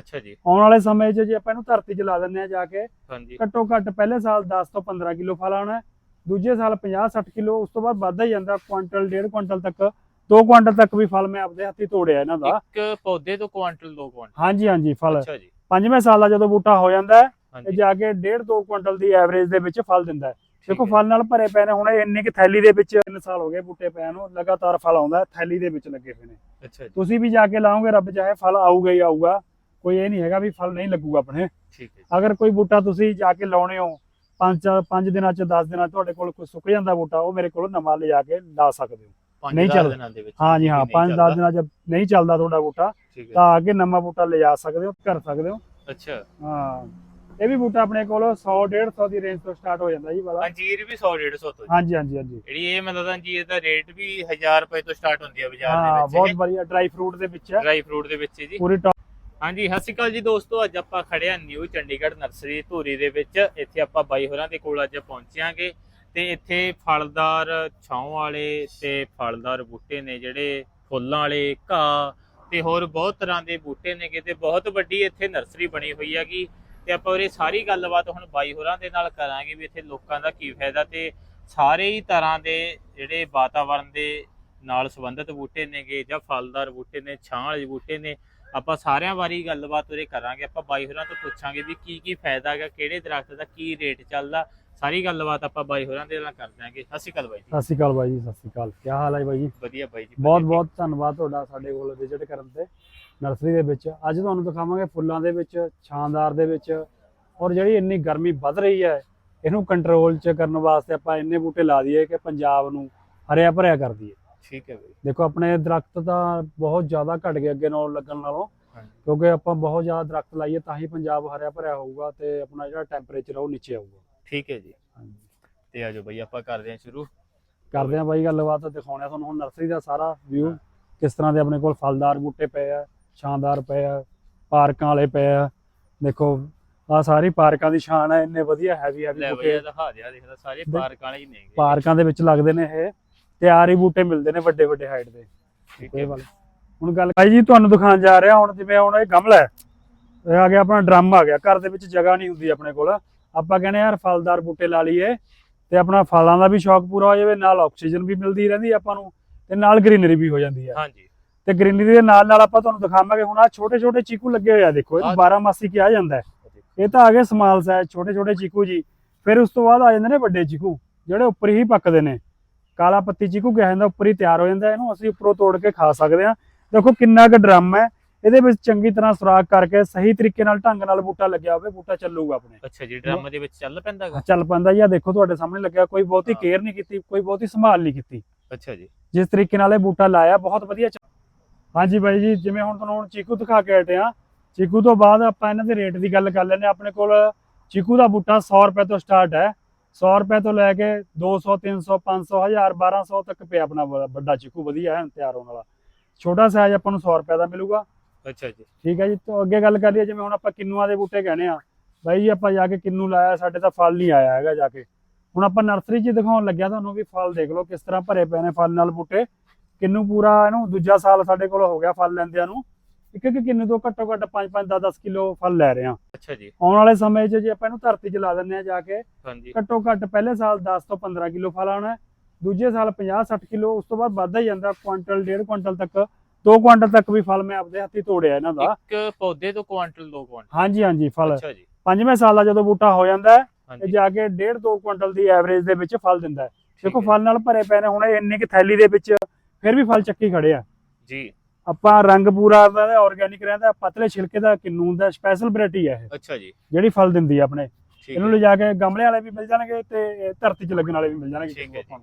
ਅੱਛਾ ਜੀ। ਆਉਣ ਵਾਲੇ ਸਮੇਂ 'ਚ ਜੇ ਆਪਾਂ ਇਹਨੂੰ ਧਰਤੀ 'ਚ ਲਾ ਦਿੰਨੇ ਆ ਜਾ ਕੇ ਹਾਂਜੀ। ਘੱਟੋ ਘੱਟ ਪਹਿਲੇ ਸਾਲ 10 ਤੋਂ 15 ਕਿਲੋ ਫਲ ਆਉਣਾ ਹੈ। ਦੂਜੇ ਸਾਲ 50 60 ਕਿਲੋ ਉਸ ਤੋਂ ਬਾਅਦ ਵੱਧਦਾ ਜਾਂਦਾ ਕੁਆਂਟਲ ਡੇਢ ਕੁਆਂਟਲ ਤੱਕ 2 ਕੁਆਂਟਲ ਤੱਕ ਵੀ ਫਲ ਮੈਂ ਆਪਦੇ ਹੱਥੀ ਤੋੜਿਆ ਇਹਨਾਂ ਦਾ। ਇੱਕ ਪੌਦੇ ਤੋਂ ਕੁਆਂਟਲ ਦੋ ਕੁਆਂਟਲ। ਹਾਂਜੀ ਹਾਂਜੀ ਫਲ। ਅੱਛਾ ਜੀ। ਪੰਜਵੇਂ ਸਾਲ ਦਾ ਜਦੋਂ ਬੂਟਾ ਹੋ ਜਾਂਦਾ ਹਾਂਜੀ। ਜਾ ਕੇ ਡੇਢ 2 ਕੁਆਂਟਲ ਦੀ ਐਵਰੇਜ ਦੇ ਵਿੱਚ ਫਲ ਦਿੰਦਾ ਦੇਖੋ। ਫਲ ਨਾਲ ਭਰੇ ਪਏ ਨੇ ਹੁਣ ਇੰਨੀ ਕਿ ਥੈਲੀ ਦੇ ਵਿੱਚ 3 ਸਾਲ ਹੋ ਗਏ ਬੂਟੇ ਪਏ ਨੂੰ ਲਗਾਤਾਰ ਫਲ ਆਉਂਦਾ ਥੈਲੀ ਦੇ ਵਿੱਚ ਲੱਗੇ ਹੋਏ ਨੇ। ਅੱਛਾ ਜੀ। ਤੁਸੀਂ ਵੀ ਜਾ ਕੇ ਲਾਓਗੇ ਰੱਬ ਚਾਹੇ ਫਲ ਆਊਗਾ ਹੀ ਆਊਗਾ। ਕੋਈ ਇਹ ਨਹੀਂ ਹੈਗਾ ਵੀ ਫਲ ਨਹੀਂ ਲੱਗੂਗਾ ਆਪਣੇ। ਠੀਕ ਹੈ ਅਗਰ ਕੋਈ ਬੂਟਾ ਤੁਸੀਂ ਜਾ ਕੇ ਲਾਉਣੇ ਹੋ ਪੰਜ ਪੰਜ ਦਿਨਾਂ ਚ 10 ਦਿਨਾਂ 'ਚ ਤੁਹਾਡੇ ਕੋਲ ਕੋਈ ਸੁੱਕ ਜਾਂਦਾ ਬੂਟਾ ਉਹ ਮੇਰੇ ਕੋਲ ਨਵਾਂ ਲਿਜਾ ਕੇ ਲਾ ਸਕਦੇ ਹੋ। ਨਹੀਂ ਚੱਲਦਾ। ਦਿਨਾਂ ਦੇ ਵਿੱਚ ਹਾਂ ਜੀ ਹਾਂ ਨਹੀਂ 5 10 ਚੱਲਦਾ। ਦਿਨਾਂ ਚ ਨਹੀਂ ਚੱਲਦਾ ਤੁਹਾਡਾ ਬੂਟਾ ਹੈ। ਤਾਂ ਆ ਕੇ ਨਵਾਂ ਬੂਟਾ ਲਿਜਾ ਸਕਦੇ ਹੋ ਕਰ ਸਕਦੇ ਹੋ। ਅੱਛਾ। ਹਾਂ ਇਹ ਵੀ ਬੂਟਾ ਆਪਣੇ ਕੋਲ 100 150 ਦੀ ਰੇਂਜ ਤੋਂ ਸਟਾਰਟ ਹੋ ਜਾਂਦਾ ਜੀ ਵਾਲਾ। ਅੰਜੀਰ ਵੀ 100 150 ਤੋਂ। ਹਾਂਜੀ ਹਾਂਜੀ ਹਾਂਜੀ। ਜਿਹੜੀ ਇਹ ਮਤਲਬ ਅੰਜੀਰ ਦਾ ਰੇਟ ਵੀ 1000 ਰੁਪਏ ਤੋਂ ਸਟਾਰਟ ਹੁੰਦੀ ਹੈ ਬਾਜ਼ਾਰ ਹਾਂ ਦੇ ਬਹੁਤ ਵਿੱਚ ਵਧੀਆ ਡਰਾਈ ਫਰੂਟ ਦੇ ਵਿੱਚ ਹੈ। ਡਰਾਈ ਫਰੂਟ ਦੇ ਵਿੱਚ ਜੀ। ਪੂਰੀ ਹਾਂਜੀ, ਸਤਿ ਸ਼੍ਰੀ ਅਕਾਲ ਜੀ ਦੋਸਤੋ। ਅੱਜ ਆਪਾਂ ਖੜੇ ਆ ਨਿਊ ਚੰਡੀਗੜ੍ਹ ਨਰਸਰੀ ਧੂਰੀ ਦੇ ਵਿੱਚ। ਇੱਥੇ ਆਪਾਂ ਬਾਈ ਹੋਰਾਂ ਦੇ ਕੋਲ ਅੱਜ ਪਹੁੰਚਿਆਂਗੇ ਤੇ ਇੱਥੇ ਫਲਦਾਰ ਛਾਂ ਵਾਲੇ ਤੇ ਫਲਦਾਰ ਬੂਟੇ ਨੇ ਜਿਹੜੇ ਫੁੱਲਾਂ ਵਾਲੇ, ਘਾਹ ਤੇ ਹੋਰ ਬਹੁਤ ਤਰ੍ਹਾਂ ਦੇ ਬੂਟੇ ਨੇਗੇ ਤੇ ਬਹੁਤ ਵੱਡੀ ਇੱਥੇ ਨਰਸਰੀ ਬਣੀ ਹੋਈ ਹੈਗੀ। ਤੇ ਆਪਾਂ ਉਰੇ ਸਾਰੀ ਗੱਲਬਾਤ ਹੁਣ ਬਾਈ ਹੋਰਾਂ ਦੇ ਨਾਲ ਕਰਾਂਗੇ ਵੀ ਇੱਥੇ ਲੋਕਾਂ ਦਾ ਕੀ ਫਾਇਦਾ ਤੇ ਸਾਰੇ ਹੀ ਤਰ੍ਹਾਂ ਦੇ ਜਿਹੜੇ ਵਾਤਾਵਰਣ ਦੇ ਨਾਲ ਸੰਬੰਧਿਤ ਬੂਟੇ ਨੇਗੇ ਜਾਂ ਫਲਦਾਰ ਬੂਟੇ ਨੇ, ਛਾਂ ਵਾਲੇ ਬੂਟੇ ਨੇ ਆਪਾਂ ਸਾਰਿਆਂ ਬਾਰੇ ਗੱਲਬਾਤ ਉਰੇ ਕਰਾਂਗੇ ਆਪਾਂ ਬਾਈ ਹੋਰਾਂ ਤੋਂ ਪੁੱਛਾਂਗੇ ਵੀ ਕੀ ਕੀ ਫਾਇਦਾ ਹੈਗਾ ਕਿਹੜੇ ਦਰਖਤ ਦਾ ਕੀ ਰੇਟ ਚੱਲਦਾ ਸਾਰੀ ਗੱਲਬਾਤ ਆਪਾਂ ਬਾਈ ਹੋਰਾਂ ਦੇ ਨਾਲ ਕਰ ਦਿਆਂਗੇ। ਸਤਿ ਸ਼੍ਰੀ ਅਕਾਲ ਬਾਈ ਜੀ। ਸਤਿ ਸ਼੍ਰੀ ਅਕਾਲ ਬਾਈ ਜੀ ਸਤਿ ਸ਼੍ਰੀ ਅਕਾਲ। ਕੀ ਹਾਲ ਹੈ ਬਾਈ ਜੀ? ਵਧੀਆ ਬਾਈ ਜੀ ਬਹੁਤ। ਬਹੁਤ ਧੰਨਵਾਦ ਤੁਹਾਡਾ ਸਾਡੇ ਕੋਲ ਵਿਜ਼ਿਟ ਕਰਨ ਤੇ ਨਰਸਰੀ ਦੇ ਵਿੱਚ। ਅੱਜ ਤੁਹਾਨੂੰ ਦਿਖਾਵਾਂਗੇ ਫੁੱਲਾਂ ਦੇ ਵਿੱਚ ਛਾਂਦਾਰ ਦੇ ਵਿੱਚ ਔਰ ਜਿਹੜੀ ਇੰਨੀ ਗਰਮੀ ਵੱਧ ਰਹੀ ਹੈ ਇਹਨੂੰ ਕੰਟਰੋਲ ਚ ਕਰਨ ਵਾਸਤੇ ਆਪਾਂ ਇੰਨੇ ਬੂਟੇ ਲਾ ਦਈਏ ਕਿ ਪੰਜਾਬ ਨੂੰ ਹਰਿਆ ਭਰਿਆ ਕਰ ਦਈਏ। ਠੀਕ ਹੈ ਬਾਈ। ਦੇਖੋ ਆਪਣੇ ਦਰਖਤ ਤਾਂ ਬਹੁਤ ਜ਼ਿਆਦਾ ਘਟ ਗਏ ਅੱਗੇ ਨਾਲ ਲੱਗਣ ਨਾਲੋਂ। ਕਿਉਂਕਿ ਆਪਾਂ ਬਹੁਤ ਜ਼ਿਆਦਾ ਦਰਖਤ ਲਾਈਏ ਤਾਂ ਹੀ ਪੰਜਾਬ ਹਰਿਆ ਭਰਿਆ ਹੋਊਗਾ ਤੇ ਆਪਣਾ ਜਿਹੜਾ ਟੈਂਪਰੇਚਰ ਉਹ ਨੀਚੇ ਆਊਗਾ। ਠੀਕ ਹੈ ਜੀ। ਹਾਂਜੀ। ਤੇ ਆਜੋ ਬਾਈ ਆਪਾਂ ਕਰਦੇ ਹਾਂ ਸ਼ੁਰੂ। ਕਰਦੇ ਆ ਬਾਈ ਗੱਲਬਾਤ ਦਿਖਾਉਣੇ ਤੁਹਾਨੂੰ ਹੁਣ ਨਰਸਰੀ ਦਾ ਸਾਰਾ ਵਿਊ ਕਿਸ ਤਰ੍ਹਾਂ ਦੇ ਆਪਣੇ ਕੋਲ ਫਲਦਾਰ ਬੂਟੇ ਪਏ ਆ ਸ਼ਾਨਦਾਰ ਪਏ ਆ ਪਾਰਕਾਂ ਵਾਲੇ ਪਏ ਆ। ਦੇਖੋ ਆ ਸਾਰੀ ਪਾਰਕਾਂ ਦੀ ਸ਼ਾਨ ਹੈ ਇੰਨੇ ਵਧੀਆ ਹੈਵੀ ਹੈਵੀ ਬੂਟੇ ਦਿਖਾ ਦਿਆ ਦੇਖਦਾ ਸਾਰੇ ਪਾਰਕ ਵਾਲੇ ਹੀ ਨੇਗੇ ਪਾਰਕਾਂ ਦੇ ਵਿੱਚ ਲੱਗਦੇ ਨੇ ਇਹ। ਤਿਆਰ ਹੀ ਬੂਟੇ ਮਿਲਦੇ ਨੇ ਵੱਡੇ ਵੱਡੇ ਹਾਈਟ ਦੇ। ਠੀਕ ਇਹ ਹੈ ਵਾਲੇ। ਹੁਣ ਗੱਲ ਭਾਈ ਜੀ ਤੁਹਾਨੂੰ ਦਿਖਾਉਣ ਜਾ ਰਿਹਾ ਹੁਣ ਜਿਵੇਂ ਹੁਣ ਇਹ ਗਮਲਾ ਹੈ ਇਹ ਆ ਗਿਆ ਆਪਣਾ ਡਰਮ ਆ ਗਿਆ। ਘਰ ਦੇ ਵਿੱਚ ਜਗ੍ਹਾ ਨਹੀਂ ਹੁੰਦੀ ਆਪਣੇ ਕੋਲ। ਆਪਾਂ ਕਹਿੰਦੇ ਯਾਰ ਫਲਦਾਰ ਬੂਟੇ ਲਾ ਲਈਏ ਤੇ ਆਪਣਾ ਫਲਾਂ ਦਾ ਵੀ ਸ਼ੌਕ ਪੂਰਾ ਹੋ ਜਾਵੇ ਨਾਲ ਆਕਸੀਜਨ ਵੀ ਮਿਲਦੀ ਰਹਿੰਦੀ ਆਪਾਂ ਨੂੰ ਤੇ ਨਾਲ ਗ੍ਰੀਨਰੀ ਵੀ ਹੋ ਜਾਂਦੀ ਹੈ ਹਾਂਜੀ। ਤੇ ਗ੍ਰੀਨਰੀ ਦੇ ਨਾਲ ਨਾਲ ਆਪਾਂ ਤੁਹਾਨੂੰ ਦਿਖਾਵਾਂਗੇ ਹੁਣ ਆ ਛੋਟੇ ਛੋਟੇ ਚੀਕੂ ਲੱਗੇ ਹੋਏ ਆ ਦੇਖੋ ਇਹ ਆਹ 12 ਮਾਸੀ ਕਿਹਾ ਜਾਂਦਾ ਹੈ। ਇਹ ਤਾਂ ਆ ਗਏ ਸਮਾਲ ਸਾਈਜ਼ ਛੋਟੇ ਛੋਟੇ ਚੀਕੂ ਜੀ। ਫਿਰ ਉਸ ਤੋਂ ਬਾਅਦ ਆ ਜਾਂਦੇ ਨੇ ਵੱਡੇ ਚੀਕੂ ਜਿਹੜੇ ਉੱਪਰ ਹੀ ਪੱਕਦੇ ਨੇ। ਕਾਲਾ ਪੱਤੀ ਚੀਕੂ ਕਿਹਾ ਜਾਂਦਾ ਉੱਪਰ ਹੀ ਤਿਆਰ ਹੋ ਜਾਂਦਾ ਇਹਨੂੰ ਅਸੀਂ ਉੱਪਰੋਂ ਤੋੜ ਕੇ ਖਾ ਸਕਦੇ ਹਾਂ। ਦੇਖੋ ਕਿੰਨਾ ਕੁ ਡਰਮ ਹੈ। ਇਹਦੇ ਵਿੱਚ ਚੰਗੀ ਤਰ੍ਹਾਂ ਸੁਰਾਖ ਕਰਕੇ ਸਹੀ ਤਰੀਕੇ ਨਾਲ ਢੰਗ ਨਾਲ ਬੂਟਾ ਲੱਗਿਆ ਹੋਵੇ ਬੂਟਾ ਚੱਲੂਗਾ ਆਪਣੇ। ਅੱਛਾ ਜੀ ਡਰਮ ਦੇ ਵਿੱਚ ਚੱਲ ਪੈਂਦਾ ਹੈਗਾ? ਚੱਲ ਪੈਂਦਾ ਜੀ। ਆ ਦੇਖੋ ਤੁਹਾਡੇ ਸਾਹਮਣੇ ਲੱਗਿਆ ਕੋਈ ਬਹੁਤੀ। ਕੇਅਰ ਨਹੀਂ ਕੀਤੀ ਕੋਈ ਬਹੁਤੀ ਸੰਭਾਲ ਨਹੀਂ ਕੀਤੀ। ਅੱਛਾ ਜੀ। ਜਿਸ ਤਰੀਕੇ ਨਾਲ ਇਹ ਬੂਟਾ ਲਾਇਆ ਬਹੁਤ ਵਧੀਆ ਹਾਂਜੀ ਬਾਈ ਜੀ ਜਿਵੇਂ ਹੁਣ ਤੁਹਾਨੂੰ ਹੁਣ ਚੀਕੂ ਦਿਖਾ ਕੇ ਹਟੇ ਆ ਚੀਕੂ ਤੋਂ ਬਾਅਦ ਆਪਾਂ ਇਹਨਾਂ ਦੇ ਰੇਟ ਦੀ ਗੱਲ ਕਰ ਲੈਂਦੇ ਆਪਣੇ ਕੋਲ ਚੀਕੂ ਦਾ ਬੂਟਾ 100 ਰੁਪਏ ਤੋਂ ਸਟਾਰਟ ਹੈ। 100 ਰੁਪਏ ਤੋਂ ਲੈ ਕੇ 200 300 500 1000 1200 ਤੱਕ ਪਿਆ ਆਪਣਾ ਵੱਡਾ ਚੀਕੂ ਵਧੀਆ ਹੈ ਤਿਆਰ ਹੋਣ ਵਾਲਾ। ਛੋਟਾ ਸਾਈਜ਼ ਆਪਾਂ ਨੂੰ 100 ਰੁਪਏ ਦਾ ਮਿਲੂਗਾ। ਅੱਛਾ ਜੀ। ਠੀਕ ਹੈ ਜੀ ਤੋਂ ਅੱਗੇ ਗੱਲ ਕਰ ਲਈਏ ਜਿਵੇਂ ਹੁਣ ਆਪਾਂ ਕਿੰਨੂਆਂ ਦੇ ਬੂਟੇ ਕਹਿੰਦੇ ਆ। ਬਾਈ ਜੀ ਆਪਾਂ ਜਾ ਕੇ ਕਿੰਨੂ ਲਾਇਆ ਸਾਡੇ ਤਾਂ ਫਲ ਨਹੀਂ ਆਇਆ ਹੈਗਾ ਜਾ ਕੇ। ਹੁਣ ਆਪਾਂ ਨਰਸਰੀ 'ਚ ਦਿਖਾਉਣ ਲੱਗਿਆ ਤੁਹਾਨੂੰ ਵੀ ਫਲ ਦੇਖ ਲਓ ਕਿਸ ਤਰ੍ਹਾਂ ਭਰੇ ਪਏ ਨੇ ਫਲ ਨਾਲ ਬੂਟੇ। ਕਿੰਨੂ ਪੂਰਾ ਇਹਨੂੰ ਦੂਜਾ ਸਾਲ ਸਾਡੇ ਕੋਲ ਹੋ ਗਿਆ ਫਲ ਲੈਂਦਿਆਂ ਨੂੰ। ਇੱਕ ਇੱਕ ਕਿੰਨੂ ਤੋਂ ਘੱਟੋ ਘੱਟ 5 5 10 10 ਕਿਲੋ ਫਲ ਲੈ ਰਹੇ ਆ ਅੱਛਾ ਜੀ। ਆਉਣ ਵਾਲੇ ਸਮੇਂ 'ਚ ਜੇ ਆਪਾਂ ਇਹਨੂੰ ਧਰਤੀ 'ਚ ਲਾ ਦਿੰਦੇ ਆ ਜਾ ਕੇ ਹਾਂਜੀ। ਘੱਟੋ ਘੱਟ ਪਹਿਲੇ ਸਾਲ 10 ਤੋਂ 15 ਕਿਲੋ ਫਲ ਆਉਣਾ ਹੈ। ਦੂਜੇ ਸਾਲ 50 60 ਕਿਲੋ ਉਸ ਤੋਂ ਬਾਅਦ ਵੱਧਦਾ ਹੀ ਜਾਂਦਾ ਕੁਆਂਟਲ ਡੇਢ ਕੁਆਂਟਲ ਤੱਕ 2 ਕੁਆਂਟਲ ਤੱਕ ਵੀ ਫਲ ਮੈਂ ਆਪਦੇ ਹੱਥੀ ਤੋੜਿਆ ਇਹਨਾਂ ਦਾ। ਇੱਕ ਪੌਦੇ ਤੋਂ ਕੁਆਂਟਲ ਦੋ ਕੁਆਂਟਲ। ਹਾਂਜੀ ਹਾਂਜੀ ਫਲ। ਅੱਛਾ ਜੀ। ਪੰਜਵੇਂ ਸਾਲ ਦਾ ਜਦੋਂ ਬੂਟਾ ਹੋ ਜਾਂਦਾ ਹੈ ਹਾਂਜੀ। ਜਾ ਕੇ 1.5 2 ਕੁਇੰਟਲ ਦੀ ਐਵਰੇਜ ਦੇ ਵਿੱਚ ਫਲ ਦਿੰਦਾ ਹੈ। ਦੇਖੋ ਹੈ। ਫਲ ਨਾਲ ਭਰੇ ਪਏ ਨੇ ਹੁਣ ਇੰਨੀ ਕਿ ਥੈਲੀ ਦੇ ਵਿੱਚ ਫਿਰ ਵੀ ਫਲ ਚੱਕੀ ਖੜੇ ਆ। ਜੀ। ਆਪਾਂ ਰੰਗ ਪੂਰਾ ਆਰਗੈਨਿਕ ਰਹਿੰਦਾ ਪਤਲੇ ਛਿਲਕੇ ਦਾ ਕਿੰਨੂ ਦਾ ਸਪੈਸ਼ਲ ਵੈਰਾਈਟੀ ਹੈ ਇਹ। ਅੱਛਾ ਜੀ। ਜਿਹੜੀ ਫਲ ਦਿੰਦੀ ਹੈ ਆਪਣੇ। ਇਹਨੂੰ ਲਿਜਾ ਕੇ ਗਮਲੇ ਵਾਲੇ ਵੀ ਮਿਲ ਜਾਣਗੇ ਤੇ ਧਰਤੀ 'ਚ ਲੱਗਣ ਵਾਲੇ ਵੀ ਮਿਲ ਜਾਣਗੇ। ਠੀਕ ਹੈ।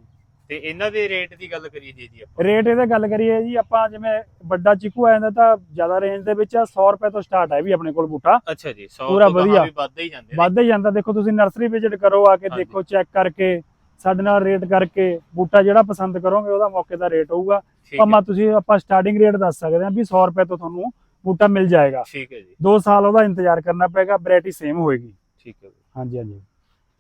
ਤੇ ਇਹਨਾਂ ਦੇ ਰੇਟ ਦੀ ਗੱਲ ਕਰੀਏ ਜੀ ਜੀ ਆਪਾਂ। ਰੇਟ ਇਹਦੇ ਗੱਲ ਕਰੀਏ ਜੀ ਆਪਾਂ ਜਿਵੇਂ ਵੱਡਾ ਚੀਕੂ ਆ ਜਾਂਦਾ ਤਾਂ ਜ਼ਿਆਦਾ ਰੇਂਜ ਦੇ ਵਿੱਚ ਆ, 100 ਰੁਪਏ ਤੋਂ ਸਟਾਰਟ ਹੈ ਵੀ ਆਪਣੇ ਕੋਲ ਬੂਟਾ। ਅੱਛਾ ਜੀ 100 ਪੂਰਾ ਵਧੀਆ। ਵੀ ਵੱਧਦੇ ਹੀ ਜਾਂਦੇ ਵੱਧਦਾ ਹੀ ਜਾਂਦਾ। ਦੇਖੋ ਤੁਸੀਂ ਨਰਸਰੀ ਵਿਜ਼ਿਟ ਕਰੋ ਆ ਕੇ। ਦੇਖੋ ਚੈੱਕ ਕਰਕੇ। ਸਾਡੇ ਨਾਲ ਰੇਟ ਕਰਕੇ ਬੂਟਾ ਜਿਹੜਾ ਪਸੰਦ ਕਰੋਗੇ ਉਹਦਾ ਮੌਕੇ ਦਾ ਰੇਟ ਹੋਊਗਾ। ਭਾਵੇਂ ਤੁਸੀਂ ਆਪਾਂ ਸਟਾਰਟਿੰਗ ਰੇਟ ਦੱਸ ਸਕਦੇ ਹਾਂ ਵੀ 100 ਰੁਪਏ ਤੋਂ ਤੁਹਾਨੂੰ ਬੂਟਾ ਮਿਲ ਜਾਏਗਾ। ਠੀਕ ਹੈ ਜੀ। 2 ਸਾਲ ਉਹਦਾ ਇੰਤਜ਼ਾਰ ਕਰਨਾ ਪਏਗਾ ਵੈਰਾਈਟੀ ਸੇਮ ਹੋਏਗੀ। ਠੀਕ ਹੈ ਜੀ। ਹਾਂਜੀ ਹਾਂਜੀ।